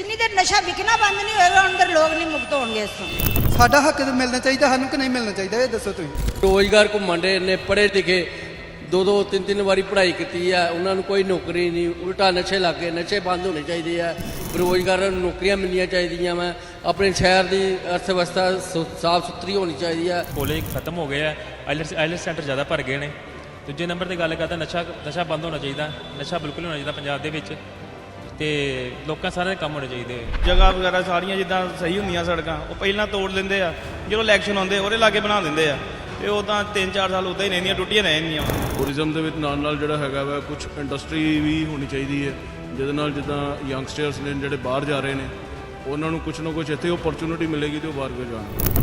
ਜਿੰਨੀ ਦੇਰ ਨਸ਼ਾ ਵਿਕਣਾ ਬੰਦ ਨਹੀਂ ਹੋਏਗਾ ਅੰਦਰ ਲੋਕ ਨਹੀਂ ਮੁਕਤ ਹੋਣਗੇ ਇਸ ਤੋਂ ਸਾਡਾ ਹੱਕ ਤਾਂ ਮਿਲਣਾ ਚਾਹੀਦਾ ਸਾਨੂੰ ਕਿ ਨਹੀਂ ਮਿਲਣਾ ਚਾਹੀਦਾ ਇਹ ਦੱਸੋ ਤੁਸੀਂ। ਰੋਜ਼ਗਾਰ ਘੁੰਮਣ ਦੇ ਨੇ ਪੜ੍ਹੇ ਲਿਖੇ ਦੋ ਦੋ ਤਿੰਨ ਤਿੰਨ ਵਾਰੀ ਪੜ੍ਹਾਈ ਕੀਤੀ ਹੈ ਉਹਨਾਂ ਨੂੰ ਕੋਈ ਨੌਕਰੀ ਨਹੀਂ ਉਲਟਾ ਨਸ਼ੇ ਲੱਗੇ ਨਸ਼ੇ ਬੰਦ ਹੋਣੇ ਚਾਹੀਦੇ ਆ। ਰੋਜ਼ਗਾਰ ਨੂੰ ਨੌਕਰੀਆਂ ਮਿਲਣੀਆਂ ਚਾਹੀਦੀਆਂ ਵਾ ਆਪਣੇ ਸ਼ਹਿਰ ਦੀ ਅਰਥ ਵਿਵਸਥਾ ਸਾਫ਼ ਸੁਥਰੀ ਹੋਣੀ ਚਾਹੀਦੀ ਆ। ਕਾਲਜ ਖਤਮ ਹੋ ਗਏ ਆ ਆਈਲੈਟਸ ਸੈਂਟਰ ਜ਼ਿਆਦਾ ਭਰ ਗਏ ਨੇ। ਦੂਜੇ ਨੰਬਰ ਤੇ ਗੱਲ ਕਰਦਾ ਨਸ਼ਾ ਨਸ਼ਾ ਬੰਦ ਹੋਣਾ ਚਾਹੀਦਾ ਨਸ਼ਾ ਬਿਲਕੁਲ ਨਹੀਂ ਹੋਣਾ ਚਾਹੀਦਾ ਪੰਜਾਬ ਦੇ ਵਿੱਚ। ਤੇ ਲੋਕਾਂ ਸਾਰਿਆਂ ਦੇ ਕੰਮ ਹੋਣੇ ਚਾਹੀਦੇ ਜਗ੍ਹਾ ਵਗੈਰਾ ਸਾਰੀਆਂ ਜਿੱਦਾਂ ਸਹੀ ਹੁੰਦੀਆਂ ਸੜਕਾਂ ਉਹ ਪਹਿਲਾਂ ਤੋੜ ਲੈਂਦੇ ਆ। ਜਦੋਂ ਇਲੈਕਸ਼ਨ ਆਉਂਦੇ ਉਹਦੇ ਲਾਗੇ ਬਣਾ ਦਿੰਦੇ ਆ। ਤੇ ਉਹ ਤਾਂ 3-4 ਸਾਲ ਉਦਾਂ ਹੀ ਰਹਿੰਦੀਆਂ ਟੁੱਟੀਆਂ ਰਹਿ ਜਾਂਦੀਆਂ। ਵਾਂ। ਟੂਰਿਜ਼ਮ ਦੇ ਵਿੱਚ ਨਾਲ ਨਾਲ ਜਿਹੜਾ ਹੈਗਾ ਵਾ ਕੁਝ ਇੰਡਸਟਰੀ ਵੀ ਹੋਣੀ ਚਾਹੀਦੀ ਹੈ। ਜਿਹਦੇ ਨਾਲ ਜਿੱਦਾਂ ਯੰਗਸਟਰਸ ਨੇ ਜਿਹੜੇ ਬਾਹਰ ਜਾ ਰਹੇ ਨੇ ਉਹਨਾਂ ਨੂੰ ਕੁਝ ਨਾ ਕੁਝ ਇੱਥੇ ਓਪਰਚੁਨਿਟੀ ਮਿਲੇਗੀ ਤੇ ਉਹ ਬਾਹਰ ਵੀ ਜਾਣਗੇ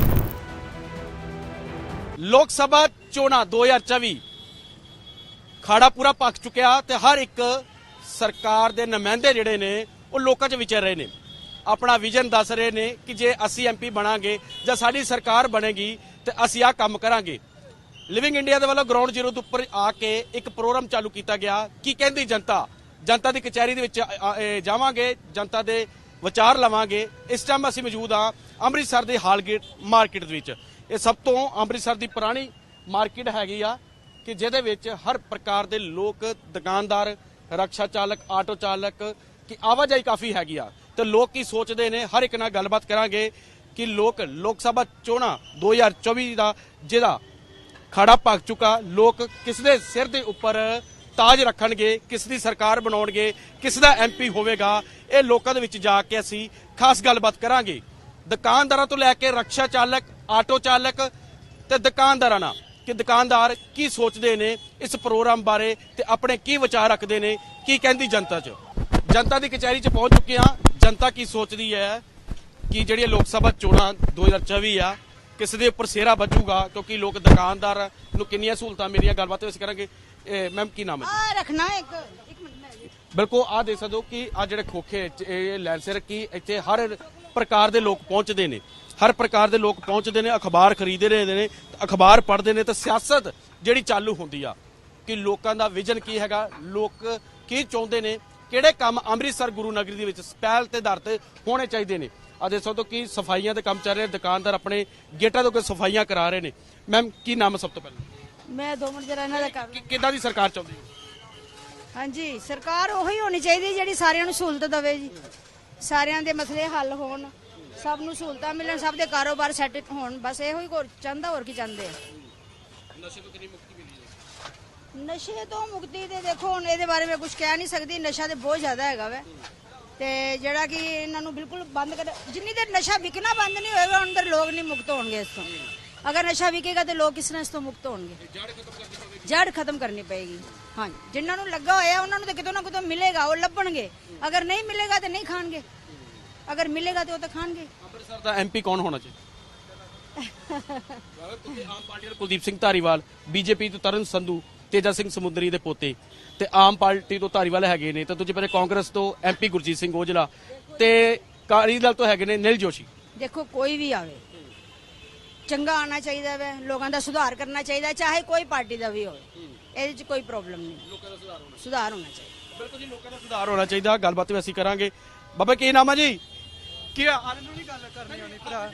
ਲੋਕ ਸਭਾ ਚੋਣਾਂ 2024 ਖਾੜਾ ਪੂਰਾ ਪੱਕ ਚੁੱਕਿਆ ਤੇ ਹਰ ਇੱਕ ਸਰਕਾਰ ਦੇ ਨੁਮਾਇੰਦੇ ਜਿਹੜੇ ਨੇ, ਉਹ ਲੋਕਾਂ 'ਚ ਵਿਚਰ ਰਹੇ ਨੇ। ਆਪਣਾ ਵਿਜ਼ਨ ਦੱਸ ਰਹੇ ਨੇ ਕਿ ਜੇ ਅਸੀਂ ਐਮਪੀ ਬਣਾਂਗੇ ਜਾਂ ਸਾਡੀ ਸਰਕਾਰ ਬਣੇਗੀ, ਤੇ ਅਸੀਂ ਆਹ ਕੰਮ ਕਰਾਂਗੇ। ਲਿਵਿੰਗ ਇੰਡੀਆ ਦੇ ਵੱਲੋਂ ਗਰਾਊਂਡ ਜ਼ੀਰੋ ਦੇ ਉੱਪਰ ਆ ਕੇ ਇੱਕ ਪ੍ਰੋਗਰਾਮ ਚਾਲੂ ਕੀਤਾ ਗਿਆ। ਕੀ ਕਹਿੰਦੀ ਜਨਤਾ? ਜਨਤਾ ਦੀ ਕਚਹਿਰੀ ਦੇ ਵਿੱਚ ਜਾਵਾਂਗੇ, ਜਨਤਾ ਦੇ ਵਿਚਾਰ ਲਵਾਂਗੇ। ਇਸ ਟਾਈਮ ਅਸੀਂ ਮੌਜੂਦ ਹਾਂ ਅੰਮ੍ਰਿਤਸਰ ਦੇ ਹਾਲਗੇਟ ਮਾਰਕੀਟ ਦੇ ਵਿੱਚ। ਇਹ ਸਭ ਤੋਂ ਅੰਮ੍ਰਿਤਸਰ ਦੀ ਪੁਰਾਣੀ ਮਾਰਕੀਟ ਹੈਗੀ ਆ ਕਿ ਜਿਹਦੇ ਵਿੱਚ ਹਰ ਪ੍ਰਕਾਰ ਦੇ ਲੋਕ, ਦੁਕਾਨਦਾਰ ਰਕਸ਼ਾ ਚਾਲਕ, ਆਟੋ ਚਾਲਕ, ਕਿ ਆਵਾਜਾਈ ਕਾਫੀ ਹੈਗੀ ਆ। ਤੇ ਲੋਕ ਕੀ ਸੋਚਦੇ ਨੇ? ਹਰ ਇੱਕ ਨਾਲ ਗੱਲਬਾਤ ਕਰਾਂਗੇ ਕਿ ਲੋਕ ਲੋਕ ਸਭਾ ਚੋਣਾਂ 2024 ਦਾ ਜਿਹਦਾ ਖੜਾ ਪੱਕ ਚੁੱਕਾ, ਲੋਕ ਕਿਸ ਦੇ ਸਿਰ ਦੇ ਉੱਪਰ ਤਾਜ ਰੱਖਣਗੇ, ਕਿਸ ਦੀ ਸਰਕਾਰ ਬਣਾਉਣਗੇ, ਕਿਸ ਦਾ ਐਮਪੀ ਹੋਵੇਗਾ, ਇਹ ਲੋਕਾਂ ਦੇ ਵਿੱਚ ਜਾ ਕੇ ਅਸੀਂ ਖਾਸ ਗੱਲਬਾਤ ਕਰਾਂਗੇ। ਦੁਕਾਨਦਾਰਾਂ ਤੋਂ ਲੈ ਕੇ ਰਕਸ਼ਾ ਚਾਲਕ, ਆਟੋ ਚਾਲਕ ਤੇ ਦੁਕਾਨਦਾਰਾਂ ਨਾਲ। ਕਿ ਦੁਕਾਨਦਾਰ ਕੀ ਸੋਚਦੇ ਨੇ ਇਸ ਪ੍ਰੋਗਰਾਮ ਬਾਰੇ ਤੇ ਆਪਣੇ ਕੀ ਵਿਚਾਰ ਰੱਖਦੇ ਨੇ ਕੀ ਕਹਿੰਦੀ ਜਨਤਾ 'ਚ? ਜਨਤਾ ਦੀ ਕਚਹਿਰੀ 'ਚ ਪਹੁੰਚ ਚੁੱਕੇ ਹਾਂ। ਜਨਤਾ ਕੀ ਸੋਚਦੀ ਹੈ ਕਿ ਜਿਹੜੀਆਂ ਲੋਕ ਸਭਾ ਚੋਣਾਂ 2024 ਆ ਕਿਸ ਦੇ ਉੱਪਰ ਸੇਰਾ ਵੱਜੂਗਾ? ਕਿਉਂਕਿ ਲੋਕ ਦੁਕਾਨਦਾਰ ਨੂੰ ਕਿੰਨੀਆਂ ਸਹੂਲਤਾਂ ਮਿਲੀਆਂ ਗੱਲਬਾਤ ਵਿੱਚ ਕਰਾਂਗੇ। ਮੈਮ ਕੀ ਨਾਮ ਹੈ ਆ ਰੱਖਣਾ ਇੱਕ ਇੱਕ ਮਿੰਟ ਮੈਂ ਬਿਲਕੁਲ ਆ ਦੇਖ ਸਕਦੇ ਹੋ ਕਿ ਆ ਜਿਹੜੇ ਖੋਖੇ ਇਹ ਲੈਂਸਰ ਕੀ ਇੱਥੇ ਹਰ ਪ੍ਰਕਾਰ ਦੇ ਲੋਕ ਪਹੁੰਚਦੇ ਨੇ। ਹਰ ਪ੍ਰਕਾਰ ਦੇ ਲੋਕ ਪਹੁੰਚਦੇ ਨੇ ਅਖਬਾਰ ਖਰੀਦਦੇ ਰਹੇ ਨੇ ਤੇ ਅਖਬਾਰ ਪੜ੍ਹਦੇ ਨੇ ਤੇ ਸਿਆਸਤ ਜਿਹੜੀ ਚਾਲੂ ਹੁੰਦੀ ਆ ਕਿ ਲੋਕਾਂ ਦਾ ਵਿਜ਼ਨ ਕੀ ਹੈਗਾ ਲੋਕ ਕੀ ਚਾਹੁੰਦੇ ਨੇ ਕਿਹੜੇ ਕੰਮ ਅੰਮ੍ਰਿਤਸਰ ਗੁਰੂ ਨਗਰੀ ਦੇ ਵਿੱਚ ਪਹਿਲ ਤੇ ਦਰ ਤੇ ਹੋਣੇ ਚਾਹੀਦੇ ਨੇ। ਆ ਦੇਖ ਹੋ ਕਿ ਸਫਾਈਆਂ ਦੇ ਕੰਮ ਚੱਲ ਰਹੇ ਦੁਕਾਨਦਾਰ ਆਪਣੇ ਗੇਟਾਂ ਤੋਂ ਕੋਈ ਸਫਾਈਆਂ ਕਰਾ ਰਹੇ ਨੇ। ਮੈਮ ਕੀ ਨਾਮ ਸਭ ਤੋਂ ਪਹਿਲਾਂ? ਮੈਂ ਦੋ ਮਿੰਟ ਜਰਾ ਇਹਨਾਂ ਦਾ ਕਰ ਕਿ ਕਿੱਦਾਂ ਦੀ ਸਰਕਾਰ ਚਾਹੁੰਦੇ? ਹੋ ਹਾਂਜੀ ਸਰਕਾਰ ਉਹੀ ਹੋਣੀ ਚਾਹੀਦੀ ਜਿਹੜੀ ਸਾਰਿਆਂ ਨੂੰ ਸਹੂਲਤ ਦੇਵੇ ਜੀ। ਸਾਰਿਆਂ ਦੇ ਮਸਲੇ ਹੱਲ ਹੋਣ ਸਭ ਨੂੰ ਸਹੂਲਤਾਂ ਮਿਲਣ ਸਭ ਦੇ ਕਾਰੋਬਾਰ ਸੈੱਟ ਹੋਣ ਬਸ ਇਹੋ ਹੀ ਹੋਰ ਚਾਹੁੰਦਾ ਹੋਰ ਕੀ ਚਾਹੁੰਦੇ ਆ? ਨਸ਼ੇ ਤੋਂ ਮੁਕਤੀ ਤੇ ਦੇਖੋ ਹੁਣ ਇਹਦੇ ਬਾਰੇ ਮੈਂ ਕੁਝ ਕਹਿ ਨਹੀਂ ਸਕਦੀ ਨਸ਼ਾ ਤੇ ਬਹੁਤ ਜ਼ਿਆਦਾ ਹੈਗਾ ਵੈ। ਤੇ ਜਿਹੜਾ ਕਿ ਇਹਨਾਂ ਨੂੰ ਬਿਲਕੁਲ ਬੰਦ ਕਰ ਜਿੰਨੀ ਦੇਰ ਨਸ਼ਾ ਵਿਕਣਾ ਬੰਦ ਨਹੀਂ ਹੋਏਗਾ ਅੰਦਰ ਲੋਕ ਨਹੀਂ ਮੁਕਤ ਹੋਣਗੇ ਇਸ ਤੋਂ। ਅਗਰ ਨਸ਼ਾ ਵਿਕੇਗਾ ਤੇ ਲੋਕ ਕਿਸ ਨਾਲ ਇਸ ਤੋਂ ਮੁਕਤ ਹੋਣਗੇ? ਜੜ ਖਤਮ ਕਰਨੀ ਪਏਗੀ। ਹਾਂ ਜਿਨ੍ਹਾਂ ਨੂੰ ਲੱਗਾ ਹੋਇਆ ਉਹਨਾਂ ਨੂੰ ਤਾਂ ਕਿਤੋਂ ਨਾ ਕਿਤੋਂ ਮਿਲੇਗਾ ਉਹ ਲੱਭਣਗੇ। ਅਗਰ ਨਹੀਂ ਮਿਲੇਗਾ ਤੇ ਨਹੀਂ ਖਾਣਗੇ। ਅਗਰ ਮਿਲੇਗਾ ਤੇ ਉਹ ਤਾਂ ਖਾਣਗੇ। ਅੰਮ੍ਰਿਤਸਰ ਦਾ ਐਮਪੀ ਕੌਣ ਹੋਣਾ ਚਾਹੀਦਾ? ਤੁਸੀਂ ਆਮ ਪਾਰਟੀ ਦੇ ਕੁਲਦੀਪ ਸਿੰਘ ਧਾਰੀਵਾਲ ਬੀਜੇਪੀ ਤੋਂ ਤਰਨ ਸੰਧੂ ਤੇਜਾ ਸਿੰਘ ਸਮੁੰਦਰੀ ਦੇ ਪੋਤੇ ਤੇ ਆਮ ਪਾਰਟੀ ਤੋਂ ਧਾਰੀਵਾਲ ਹੈਗੇ ਨੇ। ਤੇ ਦੂਜੇ ਪਾਸੇ ਕਾਂਗਰਸ ਤੋਂ ਐਮਪੀ ਗੁਰਜੀਤ ਸਿੰਘ ਔਜਲਾ ਤੇ ਕਾਲੀ ਦਲ ਤੋਂ ਹੈਗੇ ਨੇ ਨਿਲ ਜੋਸ਼ੀ। ਦੇਖੋ ਕੋਈ ਵੀ ਆਵੇ ਚੰਗਾ ਆਣਾ ਚਾਹੀਦਾ ਵੈ ਲੋਕਾਂ ਦਾ ਸੁਧਾਰ ਕਰਨਾ ਚਾਹੀਦਾ ਚਾਹੇ ਕੋਈ ਪਾਰਟੀ ਦਾ ਵੀ ਹੋਵੇ। ਇਹਦੇ 'ਚ ਕੋਈ ਪ੍ਰੋਬਲਮ ਨਹੀਂ। ਲੋਕਾਂ ਦਾ ਸੁਧਾਰ ਹੋਣਾ ਸੁਧਾਰ ਹੋਣਾ ਚਾਹੀਦਾ। ਬਿਲਕੁਲ ਜੀ ਲੋਕਾਂ ਦਾ ਸੁਧਾਰ ਹੋਣਾ ਚਾਹੀਦਾ ਗੱਲਬਾਤ ਵੀ ਅਸੀਂ ਕਰਾਂਗੇ। ਬਾਬਾ ਕੀ ਨਾਮ ਹੈ ਜੀ? ਕੀ ਹਾਲ ਨੂੰ ਨਹੀਂ ਗੱਲ ਕਰਨੀ ਆਉਣੀ ਭਰਾ।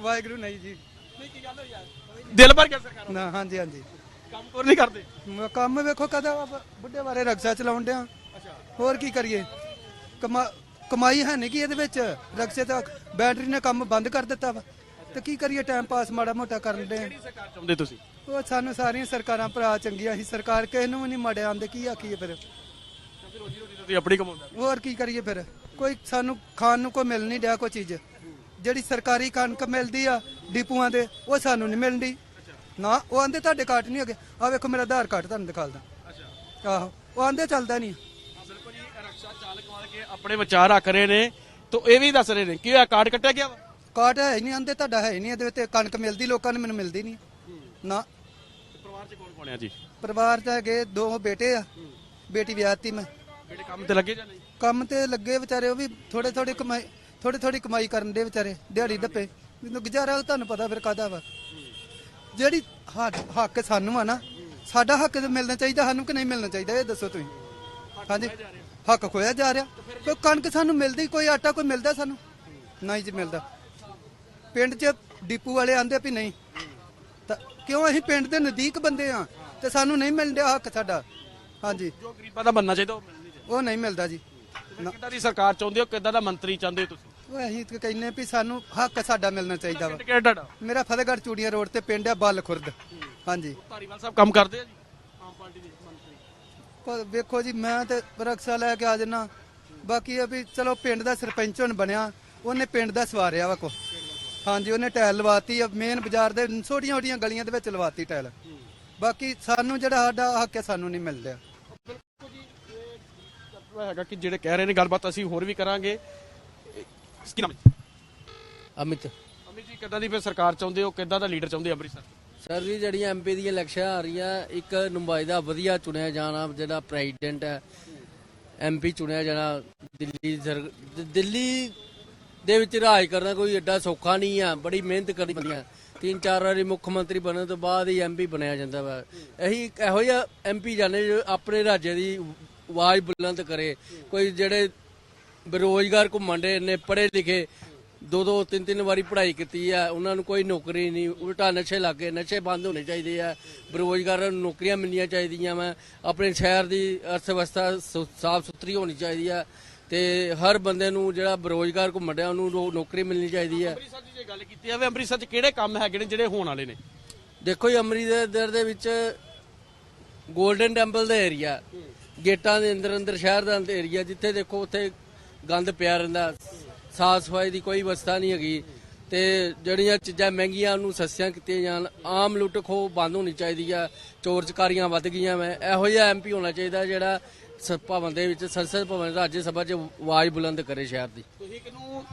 ਵਾਹਿਗੁਰੂ ਨਹੀਂ ਜੀ। ਨਹੀਂ ਕੀ ਗੱਲ ਹੋਈ ਯਾਰ ਦਿਲ ਭਰ ਗਿਆ ਸਰਕਾਰ ਨਾ ਹਾਂਜੀ ਹਾਂਜੀ। ਕੰਮ ਕੋਈ ਨਹੀਂ ਕਰਦੇ? ਮ- ਕੰਮ ਵੇਖੋ ਕਦਾ ਬੁੱਢੇ ਬਾਰੇ ਰਕਸ਼ਾ ਚਲਾਉਣ ਡਿਆ। ਹੋਰ ਕੀ ਕਰੀਏ? ਕਮਾ- ਕਮਾਈ ਹੈ ਨਹੀਂ ਕਿ ਇਹਦੇ ਵਿੱਚ? ਰਕਸ਼ੇ ਤਾਂ ਬੈਟਰੀ ਨੇ ਕੰਮ ਬੰਦ ਕਰ ਦਿੱਤਾ ਵਾ। ਤੇ ਕੀ ਕਰੀਏ ਟਾਈਮ ਪਾਸ ਮਾੜਾ ਮੋਟਾ ਕਰਨ ਦੇ ਸਰਕਾਰ ਚਾਹੁੰਦੇ ਤੁਸੀਂ? ਉਹ ਸਾਨੂੰ ਸਾਰੀਆਂ ਸਰਕਾਰਾਂ ਭਰਾ ਚੰਗੀਆਂ ਸੀ ਸਰਕਾਰ ਕਿਸੇ ਨੂੰ ਵੀ ਨਹੀਂ ਮਾੜੇ ਆਂਦੇ ਕੀ ਆਖੀਏ ਫਿਰ? ਰੋਜੀ ਰੋਟੀ ਤੁਸੀਂ ਆਪਣੀ ਕਮਾਉਂਦੇ ਹੋਰ ਕੀ ਕਰੀਏ ਫਿਰ? ਕੋਈ ਸਾਨੂੰ ਖਾਣ ਨੂੰ ਕੋਈ ਮਿਲ ਨਹੀਂ ਡਿਆ ਕੋਈ ਚੀਜ਼। ਜਿਹੜੀ ਸਰਕਾਰੀ ਕਣਕ ਮਿਲਦੀ ਆ ਡਿਪੂਆਂ ਦੇ ਉਹ ਸਾਨੂੰ ਨਹੀਂ ਮਿਲਦੀ। ਨਾ ਉਹ ਆਂਦੇ ਤੁਹਾਡੇ ਕਾਰਡ ਨਹੀਂ ਹੈਗੇ। ਆ ਵੇਖੋ ਮੇਰਾ ਆਧਾਰ ਕਾਰਡ ਤੁਹਾਨੂੰ ਦਿਖਾਲਦਾ ਆਹੋ ਉਹ ਆਂਦੇ ਚੱਲਦਾ ਨਹੀਂ। ਬਿਲਕੁਲ ਜੀ ਰਕਸ਼ਾ ਚਾਲਕ ਵਾਲ ਕੇ ਆਪਣੇ ਵਿਚਾਰ ਰੱਖ ਰਹੇ ਨੇ। ਤਾਂ ਇਹ ਵੀ ਦੱਸ ਰਹੇ ਨੇ ਕਿ ਇਹ ਕਾਰਡ ਕੱਟਿਆ ਗਿਆ ਵਾ? ਕਾਰਡ ਹੈ ਹੀ ਨਹੀਂ ਆਂਦੇ ਤੁਹਾਡਾ ਹੈ ਹੀ ਨਹੀਂ ਇਹਦੇ ਵਿੱਚ ਕਣਕ ਮਿਲਦੀ ਲੋਕਾਂ ਨੂੰ ਮੈਨੂੰ ਮਿਲਦੀ ਨਹੀਂ। ਨਾ। ਪਰਿਵਾਰ 'ਚ ਕੌਣ ਕੌਣ ਹੈ ਜੀ? ਪਰਿਵਾਰ ਚ ਹੈਗੇ ਦੋ ਬੇਟੇ ਆ ਬੇਟੀ ਵਿਆਹਤੀ ਮੈਂ। ਕੰਮ ਤੇ ਲੱਗੇ ਜਾਂ ਨਹੀਂ? ਕੰਮ ਤੇ ਲੱਗੇ ਵਿਚਾਰੇ ਉਹ ਵੀ ਥੋੜੇ ਥੋੜੇ ਕਮਾਈ ਥੋੜੀ ਥੋੜੀ ਕਮਾਈ ਕਰਨ ਦੇ ਵਿਚਾਰੇ ਦਿਹਾੜੀ ਦੱਪੇ। ਮੈਨੂੰ ਗੁਜ਼ਾਰਾ ਤੁਹਾਨੂੰ ਪਤਾ ਫਿਰ ਕਾਦਾ ਵਾ। ਜਿਹੜੀ ਹੱਕ ਹੱਕ ਸਾਨੂੰ ਆ ਨਾ ਸਾਡਾ ਹੱਕ ਤਾਂ ਮਿਲਣਾ ਚਾਹੀਦਾ ਸਾਨੂੰ ਕਿ ਨਹੀਂ ਮਿਲਣਾ ਚਾਹੀਦਾ ਇਹ ਦੱਸੋ ਤੁਸੀਂ। ਹਾਂਜੀ। ਹੱਕ ਖੋਇਆ ਜਾ ਰਿਹਾ। ਕੋਈ ਕਣਕ ਸਾਨੂੰ ਮਿਲਦੀ ਕੋਈ ਆਟਾ ਕੋਈ ਮਿਲਦਾ ਸਾਨੂੰ? ਨਹੀਂ ਜੀ ਮਿਲਦਾ। ਪਿੰਡ 'ਚ ਡਿਪੂ ਵਾਲੇ ਆਂਦੇ ਵੀ ਨਹੀਂ। ਤਾਂ ਕਿਉਂ ਅਸੀਂ ਪਿੰਡ ਦੇ ਨਜ਼ਦੀਕ ਬੰਦੇ ਆ ਤੇ ਸਾਨੂੰ ਨਹੀਂ ਮਿਲ ਰਿਹਾ ਹੱਕ ਸਾਡਾ। ਹਾਂਜੀ। ਜੋ ਗਰੀਬਾਂ ਦਾ ਬੰਨਣਾ ਚਾਹੀਦਾ ਉਹ ਮਿਲ ਨਹੀਂ ਚਾਹੀਦਾ। ਉਹ ਨਹੀਂ ਮਿਲਦਾ ਜੀ। ਨਾ, ਕਿੱਦਾਂ ਦੀ ਸਰਕਾਰ ਚਾਹੁੰਦੇ ਹੋ ਕਿੱਦਾਂ ਦਾ ਮੰਤਰੀ ਚਾਹੁੰਦੇ ਹੋ ਤੁਸੀਂ? ਉਹ ਅਸੀਂ ਤਾਂ ਕਹਿੰਨੇ ਵੀ ਸਾਨੂੰ ਹੱਕ ਸਾਡਾ ਮਿਲਣਾ ਚਾਹੀਦਾ ਵਾ। ਪਿੰਡ ਕਿਹੜਾ ਤੁਹਾਡਾ? ਮੇਰਾ ਫਤਿਹਗੜ੍ਹ ਚੂੜੀਆਂ ਰੋਡ ਤੇ ਪਿੰਡ ਆ ਬਲ ਖੁਰਦ ਹਾਂਜੀ ਧਾਰੀਵਾਲ ਸਾਹਿਬ ਕੰਮ ਕਰਦੇ ਆ ਜੀ? ਆਮ ਪਾਰਟੀ ਦੇ ਮੰਤਰੀ। ਪਰ ਵੇਖੋ ਜੀ ਮੈਂ ਤੇ ਰਕਸ਼ਾ ਲੈ ਕੇ ਆ ਜਨਾ। ਬਾਕੀ ਇਹ ਵੀ ਚਲੋ ਪਿੰਡ ਦਾ ਸਰਪੰਚ ਹੁਣ ਬਣਿਆ ਉਹਨੇ ਪਿੰਡ ਦਾ ਸਵਾਰਿਆ ਵਾ ਕੋ ਹਾਂਜੀ ਉਹਨੇ ਟਾਇਲ ਲਵਾਤੀ ਆ ਮੇਨ ਬਾਜ਼ਾਰ ਦੇ ਛੋਟੀਆਂ ਛੋਟੀਆਂ ਗਲੀਆਂ ਦੇ ਵਿੱਚ ਲਵਾਤੀ ਟਾਇਲ। ਬਾਕੀ ਸਾਨੂੰ ਜਿਹੜਾ ਸਾਡਾ ਹੱਕ ਹੈ ਸਾਨੂੰ ਨਹੀਂ ਮਿਲ ਰਿਹਾ ਹੈਗਾ ਕਿ ਜਿਹੜੇ ਕਹਿ ਰਹੇ ਨੇ ਗੱਲਬਾਤ ਅਸੀਂ ਹੋਰ ਵੀ ਕਰਾਂਗੇ। ਕੀ ਨਾਮ ਹੈ ਅਮਿਤ। ਅਮਿਤ ਜੀ ਕਿੱਦਾਂ ਦੀ ਫਿਰ ਸਰਕਾਰ ਚਾਹੁੰਦੇ ਹੋ? ਕਿੱਦਾਂ ਦਾ ਲੀਡਰ ਚਾਹੁੰਦੇ ਹੋ ਅੰਮ੍ਰਿਤਸਰ? ਸਰ ਜੀ ਜਿਹੜੀਆਂ ਐਮਪੀ ਦੀਆਂ ਇਲੈਕਸ਼ਨ ਆ ਰਹੀਆਂ ਇੱਕ ਨੁਮਾਇੰਦਾ ਵਧੀਆ ਚੁਣਿਆ ਜਾਣਾ ਜਿਹੜਾ ਪ੍ਰੈਜ਼ੀਡੈਂਟ ਹੈ ਐਮਪੀ ਚੁਣਿਆ ਜਾਣਾ ਦਿੱਲੀ ਦਿੱਲੀ ਦੇ ਵਿੱਚ ਰਾਜ ਕਰਨਾ ਕੋਈ ਐਡਾ ਸੌਖਾ ਨਹੀਂ ਆ, ਬੜੀ ਮਿਹਨਤ ਕਰਨੀ ਪੈਂਦੀ ਆ। ਤਿੰਨ ਚਾਰ ਵਾਰੀ ਮੁੱਖ ਮੰਤਰੀ ਬਣਨ ਤੋਂ ਬਾਅਦ ਹੀ ਐਮਪੀ ਬਣਿਆ ਜਾਂਦਾ ਵਾ। ਇਹੀ ਇਹੋ ਜਿਹਾ ਐਮਪੀ ਜਾਣੇ ਜੋ ਆਪਣੇ ਰਾਜ ਦੀ ਆਵਾਜ਼ ਬੁਲੰਦ ਕਰੇ। ਕੋਈ ਜਿਹੜੇ ਬੇਰੋਜ਼ਗਾਰ ਘੁੰਮਣ ਦੇ ਨੇ ਪੜ੍ਹੇ ਲਿਖੇ, ਦੋ ਦੋ, ਤਿੰਨ ਤਿੰਨ ਵਾਰੀ ਪੜ੍ਹਾਈ ਕੀਤੀ ਆ, ਉਹਨਾਂ ਨੂੰ ਕੋਈ ਨੌਕਰੀ ਨਹੀਂ। ਉਲਟਾ ਨਸ਼ੇ ਲੱਗੇ, ਨਸ਼ੇ ਬੰਦ ਹੋਣੇ ਚਾਹੀਦੇ ਆ। ਬੇਰੋਜ਼ਗਾਰਾਂ ਨੂੰ ਨੌਕਰੀਆਂ ਮਿਲਣੀਆਂ ਚਾਹੀਦੀਆਂ ਵਾ। ਆਪਣੇ ਸ਼ਹਿਰ ਦੀ ਅਰਥ ਵਿਵਸਥਾ ਸਾਫ਼ ਸੁਥਰੀ ਹੋਣੀ ਚਾਹੀਦੀ ਆ। ਤੇ ਹਰ ਬੰਦੇ ਨੂੰ ਜਿਹੜਾ ਬੇਰੋਜ਼ਗਾਰ ਘੁੰਮਣ ਡਿਆ ਉਹਨੂੰ ਨੌਕਰੀ ਮਿਲਣੀ ਚਾਹੀਦੀ ਆ ਅੰਮ੍ਰਿਤਸਰ ਦੀ ਜੇ ਗੱਲ ਕੀਤੀ ਜਾਵੇ ਅੰਮ੍ਰਿਤਸਰ 'ਚ ਕਿਹੜੇ ਕੰਮ ਹੈਗੇ ਨੇ ਜਿਹੜੇ ਹੋਣ ਵਾਲੇ ਨੇ? ਦੇਖੋ ਜੀ ਅੰਮ੍ਰਿਤਸਰ ਦੇ ਵਿੱਚ 골ਡਨ ਟੈਂਪਲ ਦਾ ਏਰੀਆ ਗੇਟਾਂ ਦੇ ਅੰਦਰ ਅੰਦਰ ਸ਼ਹਿਰ ਦਾ ਅੰਦਰ ਏਰੀਆ ਜਿੱਥੇ ਦੇਖੋ ਉੱਥੇ ਗੰਦ ਪਿਆ ਰਹਿੰਦਾ। ਸਾਫ਼ ਸਫ਼ਾਈ ਦੀ ਕੋਈ ਵਿਵਸਥਾ ਨਹੀਂ ਹੈਗੀ। ਤੇ ਜਿਹੜੀਆਂ ਚੀਜ਼ਾਂ ਮਹਿੰਗੀਆਂ ਉਹਨੂੰ ਸਸਤੀਆਂ ਕੀਤੀਆਂ ਜਾਣ ਆਮ ਲੁੱਟ ਖੋਹ ਬੰਦ ਹੋਣੀ ਚਾਹੀਦੀ ਆ। ਚੋਰ ਚਕਾਰੀਆਂ ਵੱਧ ਗਈਆਂ ਮੈਂ ਇਹੋ ਜਿਹਾ ਐਮਪੀ ਹੋਣਾ ਚਾਹੀਦਾ ਜਿਹੜਾ ਭਵਨ ਦੇ ਵਿੱਚ ਸੰਸਦ ਭਵਨ ਰਾਜ ਸਭਾ 'ਚ ਆਵਾਜ਼ ਬੁਲੰਦ ਕਰੇ ਸ਼ਹਿਰ ਦੀ। ਤੁਸੀਂ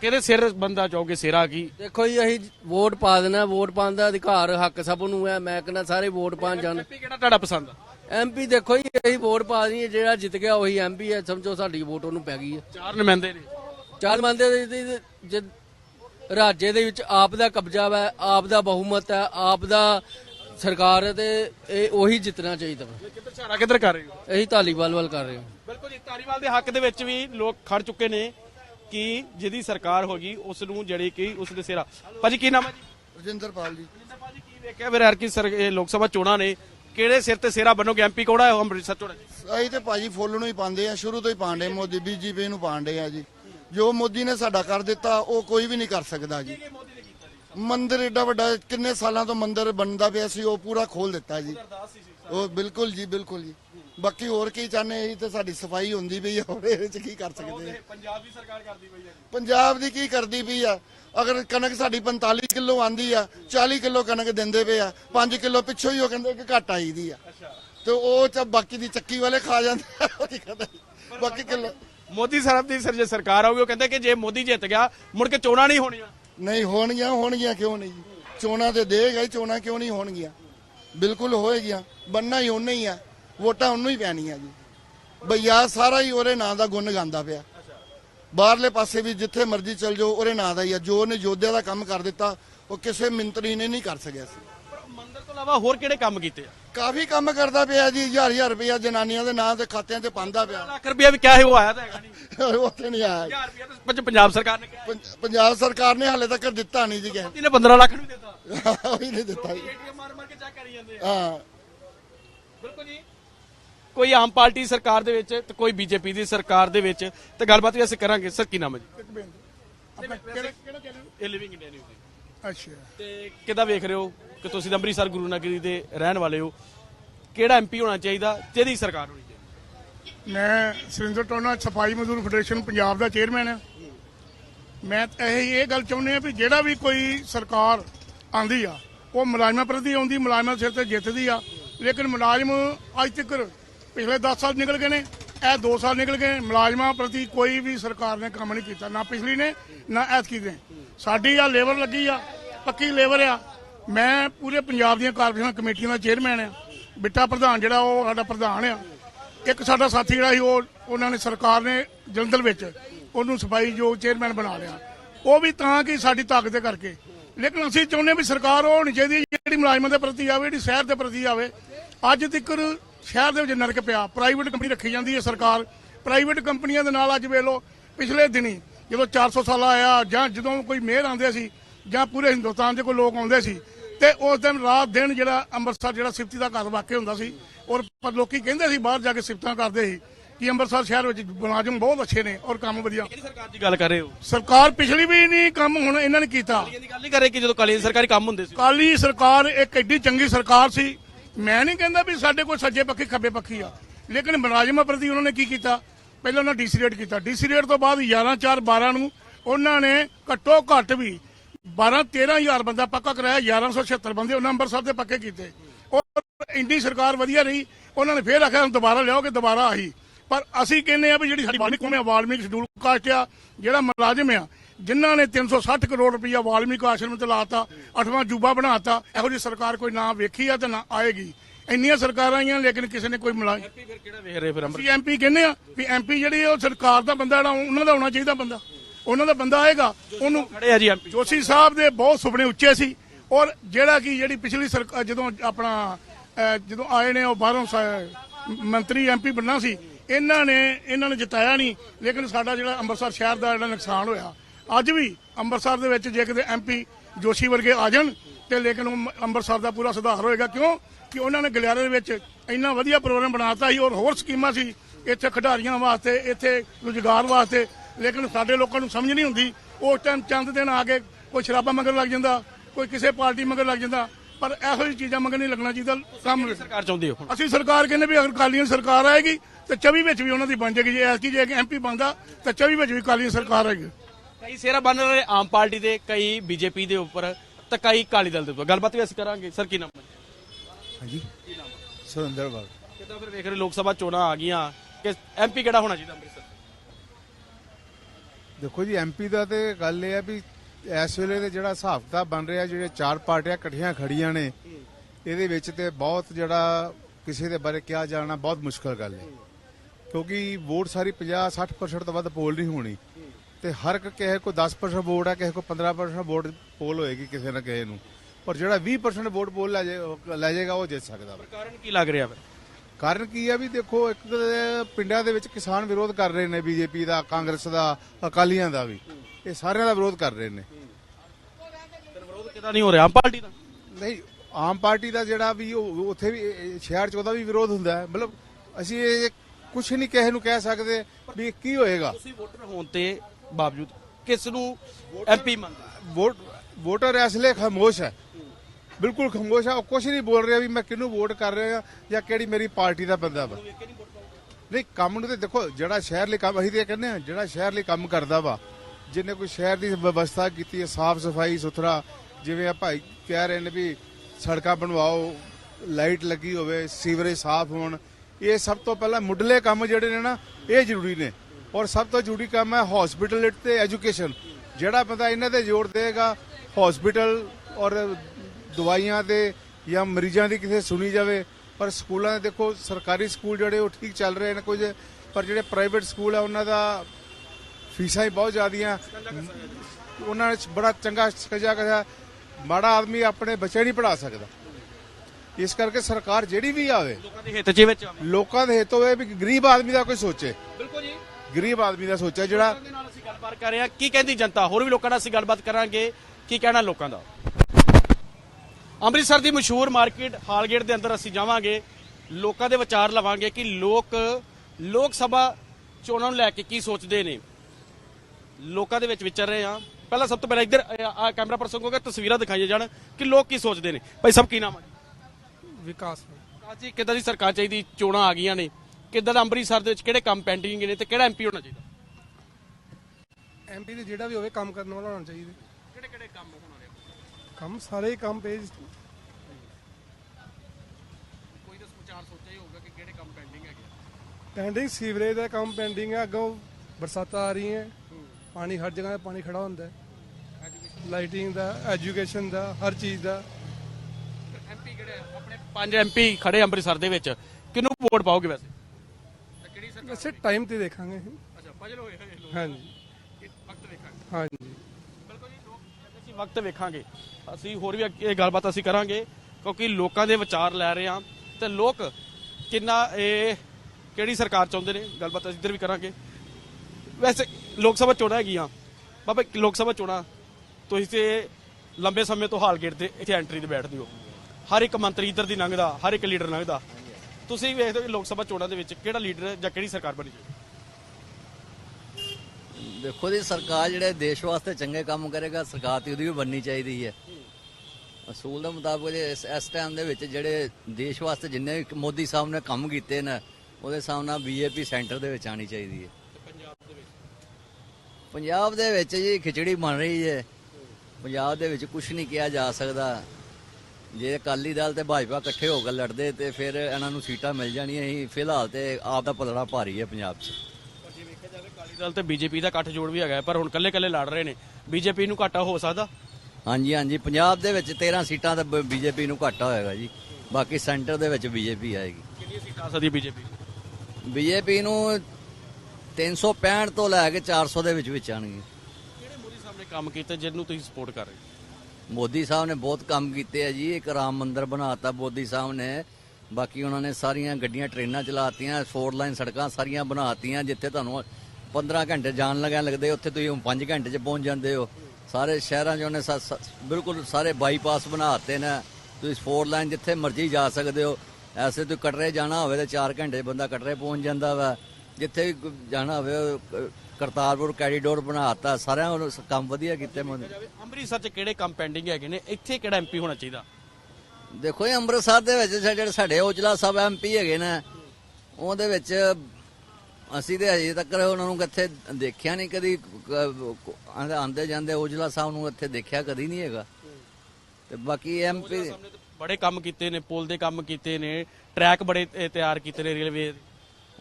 ਕਿਹਦੇ ਸਿਰ ਬੰਦਾ ਚਾਹੋਗੇ ਸਿਰਾ ਕੀ? ਦੇਖੋ ਜੀ ਅਸੀਂ ਵੋਟ ਪਾ ਦੇਣਾ ਵੋਟ ਪਾਉਣ ਦਾ ਅਧਿਕਾਰ ਹੱਕ ਸਭ ਨੂੰ ਹੈ ਮੈਂ ਕਹਿੰਦਾ ਸਾਰੇ ਵੋਟ ਪਾਉਣ ਜਾਣ। ਐਮਪੀ ਕਿਹੜਾ ਤੁਹਾਡਾ ਪਸੰਦ ਆ? ਐਮਪੀ ਦੇਖੋ ਜੀ ਅਸੀਂ ਵੋਟ ਪਾ ਦਈਏ ਜਿਹੜਾ ਜਿੱਤ ਗਿਆ ਉਹੀ ਐਮਪੀ ਹੈ ਸਮਝੋ ਸਾਡੀ ਵੋਟ ਉਹਨੂੰ ਪੈ ਗਈ ਹੈ। ਚਾਰ ਨੁਮਾਇੰਦੇ ਨੇ। ਚਾਰ ਮੰਦੇ ਦੇ ਦੇ- ਜੇ ਰਾਜੇ ਦੇ ਵਿੱਚ ਆਪ ਦਾ ਕਬਜ਼ਾ ਹੈ ਆਪ ਦਾ ਬਹੁਮਤ ਹੈ ਆਪ ਦਾ ਸਰਕਾਰ ਹੈ ਤੇ ਇਹ ਉਹੀ ਜਿੱਤਣਾ ਚਾਹੀਦਾ ਵਾ। ਕਿੱਧਰ ਝਾੜਾ ਕਿੱਧਰ ਕਰ ਰਹੇ ਹੋ? ਅਸੀਂ ਧਾਲੀਵਾਲ ਵੱਲ ਕਰ ਰਹੇ ਹਾਂ। ਬਿਲਕੁਲ ਜੀ ਧਾਰੀਵਾਲ ਦੇ ਹੱਕ ਦੇ ਵਿੱਚ ਵੀ ਲੋਕ ਖੜ ਚੁੱਕੇ ਨੇ ਕਿ ਜਿਹਦੀ ਸਰਕਾਰ ਹੋ ਗਈ ਉਸ ਨੂੰ ਜਿਹੜੀ ਕਿ ਉਸ ਦੇ ਸਿਰਾ ਭਾਜੀ ਕੀ ਨਾਮ ਹੈ ਜੀ? ਰਜਿੰਦਰਪਾਲ ਜੀ। ਭਾਜੀ ਕੀ ਵੇਖਿਆ ਫਿਰ ਯਾਰ ਕਿ ਸਰ ਇਹ ਲੋਕ ਸਭਾ ਚੋਣਾਂ ਨੇ ਕਿਹੜੇ ਸਿਰ ਤੇ ਸਿਰਾ ਬਣੋਗੇ ਐਮਪੀ ਕੋੜਾ ਹੈ ਅੰਮ੍ਰਿਤਸਰ ਚੋਣਾਂ 'ਚ? ਅਸੀਂ ਤੇ ਭਾਜੀ ਫੁੱਲ ਨੂੰ ਹੀ ਪਾਉਂਦੇ ਆ ਸ਼ੁਰੂ ਤੋਂ ਹੀ ਪਾਉਂਦੇ ਮੋਦੀ ਬੀਜੇਪੀ ਨੂੰ ਪਾਉਂਦੇ ਆ ਜੀ। ਜੋ ਮੋਦੀ ਨੇ ਸਾਡਾ ਕਰ ਦਿੱਤਾ ਉਹ ਕੋਈ ਵੀ ਨਹੀਂ ਕਰ ਸਕਦਾ ਜੀ। ਮੰਦਿਰ ਏਡਾ ਵੱਡਾ ਕਿੰਨੇ ਸਾਲਾਂ ਤੋਂ ਮੰਦਿਰ ਬਣਦਾ ਪਿਆ ਸੀ ਉਹ ਪੂਰਾ ਖੋਲ ਦਿੱਤਾ ਜੀ। ਉਹ ਬਿਲਕੁਲ ਜੀ ਬਿਲਕੁਲ ਜੀ। ਬਾਕੀ ਹੋਰ ਕੀ ਚਾਹਨੇ ਇਹੀ ਤੇ ਸਾਡੀ ਸਫ਼ਾਈ ਹੁੰਦੀ ਪਈ ਆ ਹੋਰ ਇਹਦੇ ਚ ਕੀ ਕਰ ਸਕਦੇ ਆ। ਪੰਜਾਬ ਦੀ ਸਰਕਾਰ ਕਰਦੀ ਪਈ ਹੈ ਪੰਜਾਬ ਦੀ ਕੀ ਕਰਦੀ ਪਈ ਆ? ਅਗਰ ਕਣਕ ਸਾਡੀ 45 ਕਿਲੋ ਆਂਦੀ ਆ 40 ਕਿਲੋ ਕਣਕ ਦਿੰਦੇ ਪਏ ਆ 5 ਕਿਲੋ ਪਿੱਛੋਂ ਹੀ ਉਹ ਕਹਿੰਦੇ ਕਿ ਘੱਟ ਆਈ ਦੀ ਆ ਤੇ ਉਹ ਚ ਬਾਕੀ ਦੀ ਚੱਕੀ ਵਾਲੇ ਖਾ ਜਾਂਦੇ ਆ ਬਾਕੀ ਕਿਲੋ ਮੋਦੀ ਸਾਹਿਬ ਦੀ ਸਰ ਜੇ ਸਰਕਾਰ ਆਊਗੀ ਉਹ ਕਹਿੰਦੇ ਕਿ ਜੇ ਮੋਦੀ ਜਿੱਤ ਗਿਆ ਮੁੜ ਕੇ ਚੋਣਾਂ ਨਹੀਂ ਹੋਣੀਆਂ। ਨਹੀਂ ਹੋਣਗੀਆਂ ਹੋਣਗੀਆਂ ਕਿਉਂ ਨਹੀਂ? ਜੀ ਚੋਣਾਂ ਤੇ ਦੇਗਾ ਹੀ ਚੋਣਾਂ ਕਿਉਂ ਨਹੀਂ ਹੋਣਗੀਆਂ? ਬਿਲਕੁਲ ਹੋਏਗੀਆਂ, ਬੰਨਾ ਹੀ ਉਹਨੇ ਹੀ ਆ, ਵੋਟਾਂ ਉਹਨੂੰ ਹੀ ਪੈਣੀਆਂ ਜੀ। ਬਈਆ ਸਾਰਾ ਹੀ ਉਹਦੇ ਨਾਂ ਦਾ ਗੁਣ ਗਾਉਂਦਾ ਪਿਆ। ਬਾਹਰਲੇ ਪਾਸੇ ਵੀ ਜਿੱਥੇ ਮਰਜ਼ੀ ਚਲ ਜਾਓ, ਉਹਦੇ ਨਾਂ ਦਾ ਹੀ ਆ। ਜੋ ਉਹਨੇ ਯੋਧਿਆਂ ਦਾ ਕੰਮ ਕਰ ਦਿੱਤਾ, ਉਹ ਕਿਸੇ ਮੰਤਰੀ ਨੇ ਨਹੀਂ ਕਰ ਸਕਿਆ ਸੀ। ਇਲਾਵਾ ਹੋਰ ਕਿਹੜੇ ਕੰਮ ਕੀਤੇ ਆ? ਕਾਫੀ ਕੰਮ ਕਰਦਾ ਪਿਆ ਜੀ ਹਜ਼ਾਰ ਹਜ਼ਾਰ ਰੁਪਇਆ ਜਨਾਨੀਆਂ ਦੇ ਨਾਂ ਤੇ ਖਾਤਿਆਂ ਤੇ ਪਾਉਂਦਾ ਪਿਆ। ਲੱਖ ਰੁਪਇਆ ਵੀ ਕਿਹਾ ਹੈ ਉਹ ਆਇਆ ਤਾਂ ਹੈਗਾ ਨਹੀਂ। ਉੱਥੇ ਨਹੀਂ ਆਇਆ। 1000 ਰੁਪਇਆ ਤਾਂ ਪੰਜ- ਪੰਜਾਬ ਸਰਕਾਰ ਨੇ ਕਿਹਾ। ਪੰਜ- ਪੰਜਾਬ ਸਰਕਾਰ ਨੇ ਹਾਲੇ ਤੱਕ ਦਿੱਤਾ ਨਹੀਂ ਜੀ ਕਿਸੇ ਮੋਦੀ ਨੇ 15 ਲੱਖ ਨੂੰ ਦਿੱਤਾ। ਉਹ ਹੀ ਨਹੀਂ ਦਿੱਤਾ ਜੀ। ਏਟੀਐਮ ਮਾਰ ਮਾਰ ਕੇ ਚੈੱਕ ਕਰੀ ਜਾਂਦੇ ਆ। ਹਾਂ। ਬਿਲਕੁਲ ਜੀ। ਕੋਈ ਆਮ ਪਾਰਟੀ ਸਰਕਾਰ ਦੇ ਵਿੱਚ ਤੇ ਕੋਈ ਬੀਜੇਪੀ ਦੀ ਸਰਕਾਰ ਦੇ ਵਿੱਚ ਤੇ ਗੱਲਬਾਤ ਵੀ ਅਸੀਂ ਕਰਾਂਗੇ। ਸਰ ਕੀ ਨਾਮ ਹੈ ਜੀ? ਇਹ ਲਿਵਿੰਗ ਇੰਡੀਆ ਨਿਊਜ਼ ਅੱਛਾ। ਤੇ ਕਿੱਦਾਂ ਵੇਖ ਰਹੇ ਹੋ? ਕਿ ਤੁਸੀਂ ਤਾਂ ਅੰਮ੍ਰਿਤਸਰ ਗੁਰੂ ਨਗਰੀ ਦੇ ਰਹਿਣ ਵਾਲੇ ਹੋ, ਕਿਹੜਾ ਐਮਪੀ ਹੋਣਾ ਚਾਹੀਦਾ ਜਿਹਦੀ ਸਰਕਾਰ ਹੋਣੀ ਚਾਹੀਦੀ? ਮੈਂ ਸੁਰਿੰਦਰ ਟੋਨਾ, ਸਫ਼ਾਈ ਮਜ਼ਦੂਰ ਫੈਡਰੇਸ਼ਨ ਪੰਜਾਬ ਦਾ ਚੇਅਰਮੈਨ ਹਾਂ। ਮੈਂ ਇਹ ਇਹ ਗੱਲ ਚਾਹੁੰਦੇ ਆ ਵੀ ਜਿਹੜਾ ਵੀ ਕੋਈ ਸਰਕਾਰ ਆਂਦੀ ਆ, ਉਹ ਮੁਲਾਜ਼ਮਾਂ ਪ੍ਰਤੀ ਆਉਂਦੀ, ਮੁਲਾਜ਼ਮਾਂ ਸਿਰ ਤੇ ਜਿੱਤਦੀ ਆ। ਲੇਕਿਨ ਮੁਲਾਜ਼ਮ ਅੱਜ ਤੱਕ ਪਿਛਲੇ 10 ਸਾਲ ਨਿਕਲ ਗਏ ਨੇ, ਇਹ 2 ਸਾਲ ਨਿਕਲ ਗਏ ਮੁਲਾਜ਼ਮਾਂ ਪ੍ਰਤੀ ਕੋਈ ਵੀ ਸਰਕਾਰ ਨੇ ਕੰਮ ਨਹੀਂ ਕੀਤਾ, ਨਾ ਪਿਛਲੀ ਨੇ, ਨਾ ਐਤਕੀ ਨੇ। ਸਾਡੀ ਆ ਲੇਬਰ ਲੱਗੀ ਆ, ਪੱਕੀ ਲੇਬਰ ਆ ਮੈਂ ਪੂਰੇ ਪੰਜਾਬ ਦੀਆਂ ਕਾਰਪੋਰੇਸ਼ਨ ਕਮੇਟੀਆਂ ਦਾ ਚੇਅਰਮੈਨ ਆ। ਬਿੱਟਾ ਪ੍ਰਧਾਨ ਜਿਹੜਾ ਉਹ ਸਾਡਾ ਪ੍ਰਧਾਨ ਆ। ਇੱਕ ਸਾਡਾ ਸਾਥੀ ਜਿਹੜਾ ਸੀ, ਉਹ ਉਹਨਾਂ ਨੇ ਸਰਕਾਰ ਨੇ ਜਲੰਧਰ ਵਿੱਚ ਉਹਨੂੰ ਸਫ਼ਾਈ ਜੋ ਚੇਅਰਮੈਨ ਬਣਾ ਲਿਆ। ਉਹ ਵੀ ਤਾਂ ਕਿ ਸਾਡੀ ਤਾਕਤ ਦੇ ਕਰਕੇ। ਲੇਕਿਨ ਅਸੀਂ ਚਾਹੁੰਦੇ ਹਾਂ ਵੀ ਸਰਕਾਰ ਉਹ ਹੋਣੀ ਚਾਹੀਦੀ ਜਿਹੜੀ ਮੁਲਾਜ਼ਮਾਂ ਦੇ ਪ੍ਰਤੀ ਆਵੇ, ਜਿਹੜੀ ਸ਼ਹਿਰ ਦੇ ਪ੍ਰਤੀ ਆਵੇ। ਅੱਜ ਤੱਕ ਸ਼ਹਿਰ ਦੇ ਵਿੱਚ ਨਰਕ ਪਿਆ। ਪ੍ਰਾਈਵੇਟ ਕੰਪਨੀ ਰੱਖੀ ਜਾਂਦੀ ਹੈ ਸਰਕਾਰ। ਪ੍ਰਾਈਵੇਟ ਕੰਪਨੀਆਂ ਦੇ ਨਾਲ ਅੱਜ ਵੇਖ ਲਓ, ਪਿਛਲੇ ਦਿਨੀ ਜਦੋਂ 400 ਸਾਲਾ ਆਇਆ ਜਾਂ ਜਦੋਂ ਕੋਈ ਮੇਅਰ ਆਉਂਦੇ ਸੀ ਜਾਂ ਪੂਰੇ ਹਿੰਦੁਸਤਾਨ ਦੇ ਕੋਈ ਲੋਕ ਆਉਂਦੇ ਸੀ ਤੇ ਉਸ ਦਿਨ ਰਾਤ ਦਿਨ ਜਿਹੜਾ ਅੰਮ੍ਰਿਤਸਰ ਜਿਹੜਾ ਸਿਫਤੀ ਦਾ ਘਰ ਵਾਕਿਆ ਹੁੰਦਾ ਸੀ ਔਰ ਪਰ ਲੋਕੀ ਕਹਿੰਦੇ ਸੀ ਬਾਹਰ ਜਾ ਕੇ ਸਿਫਤਾਂ ਕਰਦੇ ਸੀ ਕਿ ਅੰਮ੍ਰਿਤਸਰ ਸ਼ਹਿਰ ਵਿੱਚ ਮੁਲਾਜ਼ਮ ਬਹੁਤ ਅੱਛੇ ਨੇ ਔਰ ਕੰਮ ਵਧੀਆ। ਕਿਹੜੀ ਸਰਕਾਰ ਦੀ ਗੱਲ ਕਰ ਰਹੇ ਹੋ? ਸਰਕਾਰ ਪਿਛਲੀ ਵੀ ਨਹੀਂ ਕੰਮ ਹੁਣ ਇਹਨਾਂ ਨੇ ਕੀਤਾ। ਇਹਦੀ ਗੱਲ ਨਹੀਂ ਕਰ ਰਹੇ ਕਿ ਜਦੋਂ ਕਾਲੀ ਸਰਕਾਰੀ ਕੰਮ ਹੁੰਦੇ ਸੀ? ਕਾਲੀ ਸਰਕਾਰ ਇੱਕ ਐਡੀ ਚੰਗੀ ਸਰਕਾਰ ਸੀ। ਮੈਂ ਨਹੀਂ ਕਹਿੰਦਾ ਵੀ ਸਾਡੇ ਕੋਲ ਸੱਜੇ ਪੱਖੀ ਖੱਬੇ ਪੱਖੀ ਆ। ਲੇਕਿਨ ਮੁਲਾਜ਼ਮਾਂ ਪ੍ਰਤੀ ਉਹਨਾਂ ਨੇ ਕੀ ਕੀਤਾ? ਪਹਿਲਾਂ ਉਹਨਾਂ ਡੀਸੀ ਰੇਟ ਕੀਤਾ। ਡੀਸੀ ਰੇਟ ਤੋਂ ਬਾਅਦ 11 4 12 ਨੂੰ ਉਹਨਾਂ ਨੇ ਘੱਟੋ ਘੱਟ ਵੀ 12 13000 ਬੰਦਾ ਪੱਕਾ ਕਰਾਇਆ 1176 ਬੰਦੇ ਉਹਨਾਂ ਅੰਮ੍ਰਿਤਸਰ ਦੇ ਪੱਕੇ ਕੀਤੇ। ਔਰ ਇੰਡੀ ਸਰਕਾਰ ਵਧੀਆ ਰਹੀ ਉਹਨਾਂ ਨੇ ਫੇਰ ਆਖਿਆ ਹੁਣ ਦੁਬਾਰਾ ਲਿਆਓਗੇ ਦੁਬਾਰਾ ਆਹੀ। ਪਰ ਅਸੀਂ ਕਹਿੰਦੇ ਆ ਵੀ ਜਿਹੜੀ ਸਾਡੀ ਵਾਲਮੀਕ ਕੌਮ ਹੈ ਵਾਲਮੀਕ ਸ਼ਡਿਊਲ ਕਾਸਟ ਆ ਜਿਹੜਾ ਮੁਲਾਜ਼ਮ ਆ ਜਿਨ੍ਹਾਂ ਨੇ 360 ਕਰੋੜ ਰੁਪਈਆ ਵਾਲਮੀਕ ਆਸ਼ਰਮ ਤੇ ਲਾਤਾ ਅਠਵਾਂ ਜੂਬਾ ਬਣਾਤਾ ਇਹੋ ਜਿਹੀ ਸਰਕਾਰ ਕੋਈ ਨਾ ਵੇਖੀ ਆ ਤੇ ਨਾ ਆਏਗੀ। ਇੰਨੀਆਂ ਸਰਕਾਰਾਂ ਆਈਆਂ ਲੇਕਿਨ ਕਿਸੇ ਨੇ ਕੋਈ ਮੁਲਾਜ਼ਮ ਫਿਰ ਕਿਹੜਾ ਵੇਖ ਰਹੇ ਫਿਰ ਐਮਪੀ ਕਹਿੰਦੇ ਆ ਵੀ ਐਮਪੀ ਜਿਹੜੀ ਉਹ ਸਰਕਾਰ ਦਾ ਬੰਦਾ ਜਿਹੜਾ ਉਹਨਾਂ ਦਾ ਹੋਣਾ ਚਾਹੀਦਾ ਬੰਦਾ। ਉਹਨਾਂ ਦਾ ਬੰਦਾ ਆਏਗਾ ਉਹਨੂੰ ਖੜੇ ਆ ਜੀ ਐਮਪੀ ਜੋਸ਼ੀ ਸਾਹਿਬ ਦੇ ਬਹੁਤ ਸੁਪਨੇ ਉੱਚੇ ਸੀ। ਔਰ ਜਿਹੜਾ ਕਿ ਜਿਹੜੀ ਪਿਛਲੀ ਸਰਕਾਰ ਜਦੋਂ ਆਪਣਾ ਜਦੋਂ ਆਏ ਨੇ ਉਹ ਬਾਹਰੋਂ ਮੰਤਰੀ ਐਮਪੀ ਬਣਨਾ ਸੀ ਇਹਨਾਂ ਨੇ ਇਹਨਾਂ ਨੇ ਜਿਤਾਇਆ ਨਹੀਂ। ਲੇਕਿਨ ਸਾਡਾ ਜਿਹੜਾ ਅੰਮ੍ਰਿਤਸਰ ਸ਼ਹਿਰ ਦਾ ਜਿਹੜਾ ਨੁਕਸਾਨ ਹੋਇਆ ਅੱਜ ਵੀ ਅੰਮ੍ਰਿਤਸਰ ਦੇ ਵਿੱਚ ਜੇ ਕਿਤੇ ਐਮਪੀ ਜੋਸ਼ੀ ਵਰਗੇ ਆ ਜਾਣ ਤੇ ਲੇਕਿਨ ਉਹ ਅੰਮ੍ਰਿਤਸਰ ਦਾ ਪੂਰਾ ਸੁਧਾਰ ਹੋਏਗਾ। ਕਿਉਂ? ਕਿ ਉਹਨਾਂ ਨੇ ਗਲਿਆਰੇ ਦੇ ਵਿੱਚ ਇੰਨਾ ਵਧੀਆ ਪ੍ਰੋਗਰਾਮ ਬਣਾਤਾ ਸੀ ਔਰ ਹੋਰ ਸਕੀਮਾਂ ਸੀ ਇੱਥੇ ਖਿਡਾਰੀਆਂ ਵਾਸਤੇ ਇੱਥੇ ਰੁਜ਼ਗਾਰ ਵਾਸਤੇ ਲੇਕਿਨ ਸਾਡੇ ਲੋਕਾਂ ਨੂੰ ਸਮਝ ਨਹੀਂ ਹੁੰਦੀ। ਉਸ ਟਾਈਮ ਚੰਦ ਦਿਨ ਆ ਕੇ ਕੋਈ ਸ਼ਰਾਬਾਂ ਮੰਗਣ ਲੱਗ ਜਾਂਦਾ ਕੋਈ ਕਿਸੇ ਪਾਰਟੀ ਮੰਗਣ ਲੱਗ ਜਾਂਦਾ ਪਰ ਇਹੋ ਜਿਹੀ ਚੀਜ਼ਾਂ ਮੰਗਣ ਨਹੀਂ ਲੱਗਣਾ ਚਾਹੀਦਾ ਕੰਮ ਸਰਕਾਰ ਚਾਹੁੰਦੇ ਹੋ ਅਸੀਂ ਸਰਕਾਰ ਕਹਿੰਦੇ ਵੀ ਅਗਰ ਕਾਲੀਆਂ ਸਰਕਾਰ ਆਏਗੀ ਤੇ 24 ਵਿੱਚ ਵੀ ਉਹਨਾਂ ਦੀ ਬਣ ਜਾਏਗੀ। ਜੇ ਐਸਕੀ ਜੇ ਐਮਪੀ ਬਣਦਾ ਤਾਂ 24 ਵਿੱਚ ਵੀ ਕਾਲੀਆਂ ਸਰਕਾਰ ਆਏਗੀ। ਕਈ ਸੇਰਾ ਬਣ ਰਹੇ ਆਮ ਪਾਰਟੀ ਦੇ ਕਈ ਬੀਜੇਪੀ ਦੇ ਉੱਪਰ ਤਾਂ ਕਈ ਕਾਲੀ ਦਲ ਦੇ ਉੱਪਰ। ਗੱਲਬਾਤ ਵੀ ਅਸੀਂ ਕਰਾਂਗੇ। ਸਰ ਕੀ ਨਾਮ ਹੈ? ਹਾਂਜੀ। ਸੁਰਿੰਦਰ ਬਾਗ ਕਿੱਦਾਂ ਫਿਰ ਵੇਖ ਰਹੇ ਲੋਕ ਸਭਾ ਚੋਣਾਂ ਆ ਗਈਆਂ। ਕਿ ਐਮਪੀ ਕਿਹੜਾ ਹੋਣਾ ਚਾਹੀਦਾ ਅੰਮ੍ਰਿਤਸਰ? ਦੇਖੋ ਜੀ ਐਮਪੀ ਦਾ ਤੇ ਗੱਲ ਇਹ ਹੈ ਵੀ ਇਸ ਵੇਲੇ ਤੇ ਜਿਹੜਾ ਹਿਸਾਬ ਕਿਤਾਬ ਬਣ ਰਿਹਾ, ਜਿਹੜੇ ਚਾਰ ਪਾਰਟੀਆਂ ਇਕੱਠੀਆਂ ਖੜੀਆਂ ਨੇ, ਇਹਦੇ ਵਿੱਚ ਤੇ ਬਹੁਤ ਜਿਹੜਾ ਕਿਸੇ ਦੇ ਬਾਰੇ ਕਿਹਾ ਜਾਣਾ ਬਹੁਤ ਮੁਸ਼ਕਲ ਗੱਲ ਹੈ। ਕਿਉਂਕਿ ਵੋਟ ਸਾਰੀ 50 60% ਤੋਂ ਵੱਧ ਪੋਲ ਨਹੀਂ ਹੋਣੀ। ਤੇ ਹਰ ਇੱਕ ਕਿਸੇ ਕੋ 10% ਵੋਟ ਹੈ ਕਿਸੇ ਕੋ 15% ਵੋਟ ਪੋਲ ਹੋਏਗੀ ਕਿਸੇ ਨਾ ਕਿਸੇ ਨੂੰ। ਪਰ ਜਿਹੜਾ 20% ਵੋਟ ਪੋਲ ਲੈ ਜਾਏ ਲੈ ਜਾਏਗਾ, ਉਹ ਜਿੱਤ ਸਕਦਾ ਵਾ। ਕਾਰਨ ਕੀ ਲੱਗ ਰਿਹਾ ਫਿਰ? ਕਾਰਨ ਕੀ ਹੈ ਵੀ ਦੇਖੋ ਇੱਕ ਪਿੰਡਾਂ ਦੇ ਵਿੱਚ ਕਿਸਾਨ ਵਿਰੋਧ ਕਰ ਰਹੇ ਨੇ ਬੀਜੇਪੀ ਦਾ ਕਾਂਗਰਸ ਦਾ ਅਕਾਲੀਆਂ ਦਾ ਵੀ। ਇਹ ਸਾਰਿਆਂ ਦਾ ਵਿਰੋਧ ਕਰ ਰਹੇ ਨੇ। ਵਿਰੋਧ ਕਿਦਾਂ ਨਹੀਂ ਹੋ ਰਿਹਾ? ਆਮ ਪਾਰਟੀ ਦਾ? ਨਹੀਂ ਆਮ ਪਾਰਟੀ ਦਾ ਜਿਹੜਾ ਵੀ ਉਹ ਉੱਥੇ ਵੀ ਸ਼ਹਿਰ ਚ ਉਹਦਾ ਵੀ ਵਿਰੋਧ ਹੁੰਦਾ ਹੈ। ਮਤਲਬ ਅਸੀਂ ਇਹ ਕੁਝ ਨਹੀਂ ਕਿਸੇ ਨੂੰ ਕਹਿ ਸਕਦੇ ਵੀ ਕੀ ਹੋਏਗਾ। ਤੁਸੀਂ ਵੋਟਰ ਹੋਣ ਤੇ ਬਾਵਜੂਦ ਕਿਸ ਨੂੰ ਐਮਪੀ ਮੰਨਦੇ ਵੋਟ ਵੋਟਰ ਇਸ ਲਈ ਖਾਮੋਸ਼ ਹੈ। ਬਿਲਕੁਲ ਖਾਮੋਸ਼ ਆ। ਉਹ ਕੁਝ ਨਹੀਂ ਬੋਲ ਰਿਹਾ ਵੀ ਮੈਂ ਕਿਹਨੂੰ ਵੋਟ ਕਰ ਰਿਹਾ ਜਾਂ ਕਿਹੜੀ ਮੇਰੀ ਪਾਰਟੀ ਦਾ ਬੰਦਾ ਵਾ। ਨਹੀਂ, ਕੰਮ ਨੂੰ ਤੇ ਦੇਖੋ, ਜਿਹੜਾ ਸ਼ਹਿਰ ਲਈ ਕੰਮ ਅਸੀਂ ਤੇ ਇਹ ਕਹਿੰਦੇ ਆ ਜਿਹੜਾ ਸ਼ਹਿਰ ਲਈ ਕੰਮ ਕਰਦਾ ਵਾ, ਜਿਹਨੇ ਕੋਈ ਸ਼ਹਿਰ ਦੀ ਵਿਵਸਥਾ ਕੀਤੀ ਹੈ, ਸਾਫ਼ ਸਫ਼ਾਈ, ਸੁਥਰਾ, ਜਿਵੇਂ ਆ ਭਾਈ ਕਹਿ ਰਹੇ ਨੇ ਵੀ ਸੜਕਾਂ ਬਣਵਾਓ, ਲਾਈਟ ਲੱਗੀ ਹੋਵੇ, ਸੀਵਰੇਜ ਸਾਫ਼ ਹੋਣ, ਇਹ ਸਭ ਤੋਂ ਪਹਿਲਾਂ ਮੁੱਢਲੇ ਕੰਮ ਜਿਹੜੇ ਨੇ ਨਾ, ਇਹ ਜ਼ਰੂਰੀ ਨੇ। ਔਰ ਸਭ ਤੋਂ ਜ਼ਰੂਰੀ ਕੰਮ ਹੈ ਹਸਪੀਟਲ ਤੇ ਐਜੂਕੇਸ਼ਨ ਜਿਹੜਾ ਬੰਦਾ ਇਹਨਾਂ ਤੇ ਜ਼ੋਰ ਦੇਗਾ ਹਸਪੀਟਲ ਔਰ ਦਵਾਈਆਂ ਤੇ ਜਾਂ ਮਰੀਜ਼ਾਂ ਦੀ ਕਿਸੇ ਸੁਣੀ ਜਾਵੇ ਪਰ ਸਕੂਲਾਂ ਦੇ ਦੇਖੋ ਸਰਕਾਰੀ ਸਕੂਲ ਜਿਹੜੇ ਉਹ ਠੀਕ ਚੱਲ ਰਹੇ ਨੇ ਕੁਝ ਪਰ ਜਿਹੜੇ ਪ੍ਰਾਈਵੇਟ ਸਕੂਲ ਆ ਉਹਨਾਂ ਦਾ ਫੀਸਾਂ ਹੀ ਬਹੁਤ ਜ਼ਿਆਦੀਆਂ। ਉਹਨਾਂ ਵਿੱਚ ਬੜਾ ਚੰਗਾ ਸਜਾ ਕਰਿਆ ਮਾੜਾ ਆਦਮੀ ਆਪਣੇ ਬੱਚੇ ਨਹੀਂ ਪੜਾ ਸਕਦਾ। ਇਸ ਕਰਕੇ ਸਰਕਾਰ ਜਿਹੜੀ ਵੀ ਆਵੇ ਲੋਕਾਂ ਦੇ ਹਿੱਤ 'ਚ ਵਿੱਚ ਆਵੇ। ਲੋਕਾਂ ਦੇ ਹਿੱਤ ਹੋਵੇ ਵੀ ਗਰੀਬ ਆਦਮੀ ਦਾ ਕੋਈ ਸੋਚੇ। ਬਿਲਕੁਲ ਜੀ। ਗਰੀਬ ਆਦਮੀ ਦਾ ਸੋਚੇ ਜਿਹੜਾ ਨਾਲ ਅਸੀਂ ਗੱਲਬਾਤ ਕਰ ਰਹੇ ਹਾਂ। ਕੀ ਕਹਿੰਦੀ ਜਨਤਾ? ਹੋਰ ਵੀ ਲੋਕਾਂ ਨਾਲ ਅਸੀਂ ਗੱਲਬਾਤ ਕਰਾਂਗੇ। ਕੀ ਕਹਿਣਾ ਲੋਕਾਂ ਦਾ? ਅੰਮ੍ਰਿਤਸਰ ਦੀ ਮਸ਼ਹੂਰ ਮਾਰਕੀਟ ਹਾਲਗੇਟ ਦੇ ਅੰਦਰ ਅਸੀਂ ਜਾਵਾਂਗੇ। ਲੋਕਾਂ ਦੇ ਵਿਚਾਰ ਲਵਾਂਗੇ ਕਿ ਲੋਕ ਲੋਕ ਸਭਾ ਚੋਣਾਂ ਨੂੰ ਲੈ ਕੇ ਕੀ ਸੋਚਦੇ ਨੇ। ਲੋਕਾਂ ਦੇ ਵਿੱਚ ਵਿਚਰ ਰਹੇ ਆ ਪਹਿਲਾਂ ਸਭ ਤੋਂ ਪਹਿਲਾਂ ਇੱਧਰ ਆ ਕੈਮਰਾ ਪਰਸਨ ਕੋਲ ਤਸਵੀਰਾਂ ਦਿਖਾਈਆਂ ਜਾਣ ਕਿ ਲੋਕ ਕੀ ਸੋਚਦੇ ਨੇ। ਭਾਈ ਸਭ ਕੀ ਨਾਮ ਹੈ ਵਿਕਾਸ। ਜੀ ਕਿੱਦਾਂ ਦੀ ਸਰਕਾਰ ਚਾਹੀਦੀ? ਚੋਣਾਂ ਆ ਗਈਆਂ ਨੇ। ਕਿੱਦਾਂ ਦਾ ਅੰਮ੍ਰਿਤਸਰ ਦੇ ਵਿੱਚ ਕਿਹੜੇ ਕੰਮ ਪੈਂਡਿੰਗ ਨੇ ਤੇ ਕਿਹੜਾ ਐਮਪੀ ਹੋਣਾ ਚਾਹੀਦਾ? ਐਮਪੀ ਦੇ ਜਿਹੜਾ ਵੀ ਹੋਵੇ ਕੰਮ ਕਰਨ ਵਾਲਾ ਹੋਣਾ ਚਾਹੀਦਾ। ਕਿਹੜੇ ਕਿਹੜੇ ਕੰਮ ਹੋਣਾ ਕੰਮ ਸਾਰੇ ਹੀ ਕੰਮ ਪੇਜ ਕੋਈ ਤਾਂ ਵਿਚਾਰ ਸੋਚਿਆ ਹੀ ਹੋਊਗਾ ਕਿ ਕਿਹੜੇ ਕੰਮ ਪੈਂਡਿੰਗ ਹੈਗੇ ਪੈਂਡਿੰਗ ਸੀਵਰੇਜ ਦਾ ਕੰਮ ਪੈਂਡਿੰਗ ਹੈ ਅੱਗੋਂ ਬਰਸਾਤਾਂ ਆ ਰਹੀਆਂ। ਪਾਣੀ ਹਰ ਜਗ੍ਹਾ ਤੇ ਪਾਣੀ ਖੜਾ ਹੁੰਦਾ। ਹੈ ਲਾਈਟਿੰਗ ਦਾ ਐਜੂਕੇਸ਼ਨ ਦਾ ਹਰ ਚੀਜ਼ ਦਾ। ਐਮਪੀ ਕਿਹੜੇ ਆ? ਆਪਣੇ ਪੰਜ ਐਮਪੀ ਖੜੇ ਅੰਮ੍ਰਿਤਸਰ ਦੇ ਵਿੱਚ। ਕਿਹਨੂੰ ਵੋਟ ਪਾਓਗੇ ਵੈਸੇ? ਕਿਹੜੀ ਸਰਕਾਰ ਵੈਸੇ ਟਾਈਮ ਤੇ ਦੇਖਾਂਗੇ। ਅੱਛਾ ਪਜਲ ਹੋਏ ਹੋਏ ਲੋਕ। ਹਾਂਜੀ। ਵਕਤ ਵੇਖਾਂਗੇ ਹਾਂਜੀ ਬਿਲਕੁਲ ਜੀ ਲੋਕ ਕਹਿੰਦੇ ਅਸੀਂ ਵਕਤ ਵੇਖਾਂਗੇ। ਅਸੀਂ ਹੋਰ ਵੀ ਅੱਗੇ ਇਹ ਗੱਲਬਾਤ ਅਸੀਂ ਕਰਾਂਗੇ, ਕਿਉਂਕਿ ਲੋਕਾਂ ਦੇ ਵਿਚਾਰ ਲੈ ਰਹੇ ਹਾਂ ਤੇ ਲੋਕ ਕਿੰਨਾ ਇਹ ਕਿਹੜੀ ਸਰਕਾਰ ਚਾਹੁੰਦੇ ਨੇ, ਗੱਲਬਾਤ ਅਸੀਂ ਇੱਧਰ ਵੀ ਕਰਾਂਗੇ। ਵੈਸੇ ਲੋਕ ਸਭਾ ਚੋਣਾਂ ਹੈਗੀਆਂ। ਬਾਬਾ ਲੋਕ ਸਭਾ ਚੋਣਾਂ, ਤੁਸੀਂ ਤੇ ਲੰਬੇ ਸਮੇਂ ਤੋਂ ਹਾਲ ਗੇਟ ਤੇ ਇੱਥੇ ਐਂਟਰੀ ਤੇ ਬੈਠਦੇ ਹੋ। ਹਰ ਇੱਕ ਮੰਤਰੀ ਇੱਧਰ ਦੀ ਲੰਘਦਾ, ਹਰ ਇੱਕ ਲੀਡਰ ਲੰਘਦਾ। ਤੁਸੀਂ ਵੀ ਵੇਖਦੇ ਹੋ ਕਿ ਲੋਕ ਸਭਾ ਚੋਣਾਂ ਦੇ ਵਿੱਚ ਕਿਹੜਾ ਲੀਡਰ ਜਾਂ ਕਿਹੜੀ ਸਰਕਾਰ ਬਣੀ ਦੇਖੋ ਜੀ, ਸਰਕਾਰ ਜਿਹੜੇ ਦੇਸ਼ ਵਾਸਤੇ ਚੰਗੇ ਕੰਮ ਕਰੇਗਾ, ਸਰਕਾਰ ਤੇ ਉਹਦੀ ਵੀ ਬਣਨੀ ਚਾਹੀਦੀ ਹੈ। ਅਸੂਲ ਦੇ ਮੁਤਾਬਕ ਜੇ ਇਸ ਇਸ ਟਾਈਮ ਦੇ ਵਿੱਚ ਜਿਹੜੇ ਦੇਸ਼ ਵਾਸਤੇ ਜਿੰਨੇ ਵੀ ਮੋਦੀ ਸਾਹਿਬ ਨੇ ਕੰਮ ਕੀਤੇ ਨੇ, ਉਹਦੇ ਸਾਹਮਣੇ ਬੀਜੇਪੀ ਸੈਂਟਰ ਦੇ ਵਿੱਚ ਆਣੀ ਚਾਹੀਦੀ ਹੈ। ਪੰਜਾਬ ਦੇ ਵਿੱਚ ਜੀ ਖਿਚੜੀ ਬਣ ਰਹੀ ਹੈ। ਪੰਜਾਬ ਦੇ ਵਿੱਚ ਕੁਝ ਨਹੀਂ ਕਿਹਾ ਜਾ ਸਕਦਾ। ਜੇ ਅਕਾਲੀ ਦਲ ਤੇ ਭਾਜਪਾ ਇਕੱਠੇ ਹੋ ਕੇ ਲੜਦੇ ਤੇ ਫਿਰ ਇਹਨਾਂ ਨੂੰ ਸੀਟਾਂ ਮਿਲ ਜਾਣੀਆਂ ਸੀ। ਫਿਲਹਾਲ ਤੇ ਆਪ ਦਾ ਪਲੜਾ ਭਾਰੀ ਹੈ ਪੰਜਾਬ 'ਚ। ਅਕਾਲੀ ਦਲ ਤੇ ਬੀਜੇਪੀ ਦਾ ਇਕੱਠ ਜੋੜ ਵੀ ਹੈਗਾ ਹੈ, ਪਰ ਹੁਣ ਕੱਲੇ ਕੱਲੇ ਲੜ ਰਹੇ ਨੇ। ਬੀਜੇਪੀ ਨੂੰ ਘਾਟਾ ਹੋ ਸਕਦਾ? ਹਾਂਜੀ ਹਾਂਜੀ। ਪੰਜਾਬ ਦੇ ਵਿੱਚ 13 ਸੀਟਾਂ ਤਾਂ ਬੀਜੇਪੀ ਨੂੰ ਘੱਟ ਹੋਏਗਾ ਜੀ। ਬਾਕੀ ਸੈਂਟਰ ਦੇ ਵਿੱਚ ਬੀਜੇਪੀ ਆਏਗੀ। ਕਿੰਨੀਆਂ ਸੀਟਾਂ ਆ ਸਕਦੀ ਬੀਜੇਪੀ ਬੀਜੇਪੀ ਨੂੰ 365 ਤੋਂ ਲੈ ਕੇ 400 ਦੇ ਵਿੱਚ ਵਿੱਚ ਆਣਗੇ ਕਿਹੜੇ ਮੋਦੀ ਸਾਹਿਬ ਨੇ ਕੰਮ ਕੀਤੇ ਜਿਹਨੂੰ ਤੁਸੀਂ ਸਪੋਰਟ ਕਰ ਰਹੇ ਹੋ? ਮੋਦੀ ਸਾਹਿਬ ਨੇ ਬਹੁਤ ਕੰਮ ਕੀਤੇ ਆ ਜੀ। ਇੱਕ ਰਾਮ ਮੰਦਿਰ ਬਣਾਤਾ ਮੋਦੀ ਸਾਹਿਬ ਨੇ। ਬਾਕੀ ਉਹਨਾਂ ਨੇ ਸਾਰੀਆਂ ਗੱਡੀਆਂ ਟ੍ਰੇਨਾਂ ਚਲਾਤੀਆਂ ਫੋਰ ਲਾਈਨ ਸੜਕਾਂ ਸਾਰੀਆਂ ਬਣਾਤੀਆਂ ਜਿੱਥੇ ਤੁਹਾਨੂੰ 15 ਘੰਟੇ ਜਾਣ ਲੱਗਿਆ ਲੱਗਦੇ ਉੱਥੇ ਤੁਸੀਂ 5 ਘੰਟੇ 'ਚ ਪਹੁੰਚ ਜਾਂਦੇ ਹੋ। ਸਾਰੇ ਸ਼ਹਿਰਾਂ 'ਚ ਉਹਨੇ ਬਿਲਕੁਲ ਸਾਰੇ ਬਾਈਪਾਸ ਬਣਾਤੇ ਨੇ। ਤੁਸੀਂ ਫੋਰ ਲਾਈਨ ਜਿੱਥੇ ਮਰਜ਼ੀ ਜਾ ਸਕਦੇ ਹੋ। ਐਸੇ ਤੁਸੀਂ ਕਟਰੇ ਜਾਣਾ ਹੋਵੇ ਤੇ 4 ਘੰਟੇ ਬੰਦਾ ਕਟਰੇ ਪਹੁੰਚ ਜਾਂਦਾ ਵਾ। ਜਿੱਥੇ ਵੀ ਜਾਣਾ ਹੋਵੇ ਕਰਤਾਰਪੁਰ ਕੈਰੀਡੋਰ ਬਣਾਤਾ ਸਾਰਿਆਂ ਨੂੰ ਕੰਮ ਵਧੀਆ ਕੀਤੇ ਮੋਦੀ ਅੰਮ੍ਰਿਤਸਰ 'ਚ ਕਿਹੜੇ ਕੰਮ ਪੈਂਡਿੰਗ ਹੈਗੇ ਨੇ? ਇੱਥੇ ਕਿਹੜਾ ਐਮਪੀ ਹੋਣਾ ਚਾਹੀਦਾ? ਦੇਖੋ ਇਹ ਅੰਮ੍ਰਿਤਸਰ ਦੇ ਵਿੱਚ ਜਿਹੜੇ ਸਾਡੇ ਔਜਲਾ ਸਾਹਿਬ ਐਮਪੀ ਹੈਗੇ ਨੇ ਉਹਦੇ ਵਿੱਚ ਅਸੀਂ ਤੇ ਅਜੇ ਤੱਕ ਉਹਨਾਂ ਨੂੰ ਕਿੱਥੇ ਦੇਖਿਆ ਨਹੀਂ ਕਦੀ ਆਂਦੇ ਜਾਂਦੇ ਔਜਲਾ ਸਾਹਿਬ ਨੂੰ ਇੱਥੇ ਦੇਖਿਆ ਕਦੀ ਨਹੀਂ ਹੈਗਾ। ਤੇ ਬਾਕੀ ਐਮਪੀ ਬੜੇ ਕੰਮ ਕੀਤੇ ਨੇ ਪੁਲ ਦੇ ਕੰਮ ਕੀਤੇ ਨੇ ਟਰੈਕ ਬੜੇ ਤਿਆਰ ਕੀਤੇ ਨੇ ਰੇਲਵੇ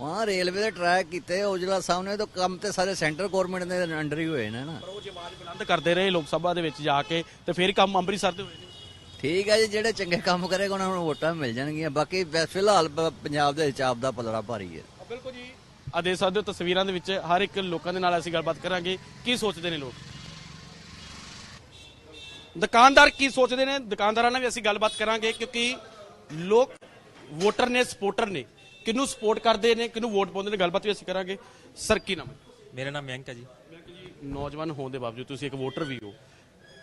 ਹਾਂ ਰੇਲਵੇ ਦੇ ਟਰੈਕ ਕੀਤੇ ਔਜਲਾ ਸਾਹਿਬ ਨੇ ਤਾਂ ਕੰਮ ਤੇ ਸਾਰੇ ਸੈਂਟਰ ਗਵਰਨਮੈਂਟ ਦੇ ਅੰਡਰ ਹੀ ਹੋਏ ਨੇ ਨਾ। ਪਰ ਉਹ ਜੇ ਆਵਾਜ਼ ਬੁਲੰਦ ਕਰਦੇ ਰਹੇ ਲੋਕ ਸਭਾ ਦੇ ਵਿੱਚ ਜਾ ਕੇ ਤੇ ਫਿਰ ਕੰਮ ਅੰਮ੍ਰਿਤਸਰ ਦੇ ਹੋਏ ਨੇ। ਠੀਕ ਹੈ ਜੀ ਜਿਹੜੇ ਚੰਗੇ ਕੰਮ ਕਰੇਗਾ ਉਹਨਾਂ ਨੂੰ ਵੋਟਾਂ ਮਿਲ ਜਾਣਗੀਆਂ। ਬਾਕੀ ਫਿਲਹਾਲ ਪੰਜਾਬ ਦੇ ਆਪ ਦਾ ਪਲੜਾ ਭਾਰੀ ਹੈ। ਬਿਲਕੁਲ ਜੀ। ਆ ਦੇਖ ਸਕਦੇ ਹੋ ਤਸਵੀਰਾਂ ਦੇ ਵਿੱਚ ਹਰ ਇੱਕ ਲੋਕਾਂ ਦੇ ਨਾਲ ਅਸੀਂ ਗੱਲਬਾਤ ਕਰਾਂਗੇ। ਕੀ ਸੋਚਦੇ ਨੇ ਲੋਕ? ਦੁਕਾਨਦਾਰ ਕੀ ਸੋਚਦੇ ਨੇ? ਦੁਕਾਨਦਾਰਾਂ ਨਾਲ ਵੀ ਅਸੀਂ ਗੱਲਬਾਤ ਕਰਾਂਗੇ ਕਿਉਂਕਿ ਲੋਕ ਵੋਟਰ ਨੇ ਸਪੋਰਟਰ ਨੇ। ਕਿਹਨੂੰ ਸਪੋਰਟ ਕਰਦੇ ਨੇ ਕਿਹਨੂੰ ਵੋਟ ਪਾਉਂਦੇ ਨੇ ਗੱਲਬਾਤ ਵੀ ਅਸੀਂ ਕਰਾਂਗੇ। ਸਰ ਕੀ ਨਾਮ ਹੈ? ਮੇਰਾ ਨਾਮ ਮਯੰਕ ਹੈ ਜੀ। ਨੌਜਵਾਨ ਹੋਣ ਦੇ ਬਾਵਜੂਦ ਤੁਸੀਂ ਇੱਕ ਵੋਟਰ ਵੀ ਹੋ।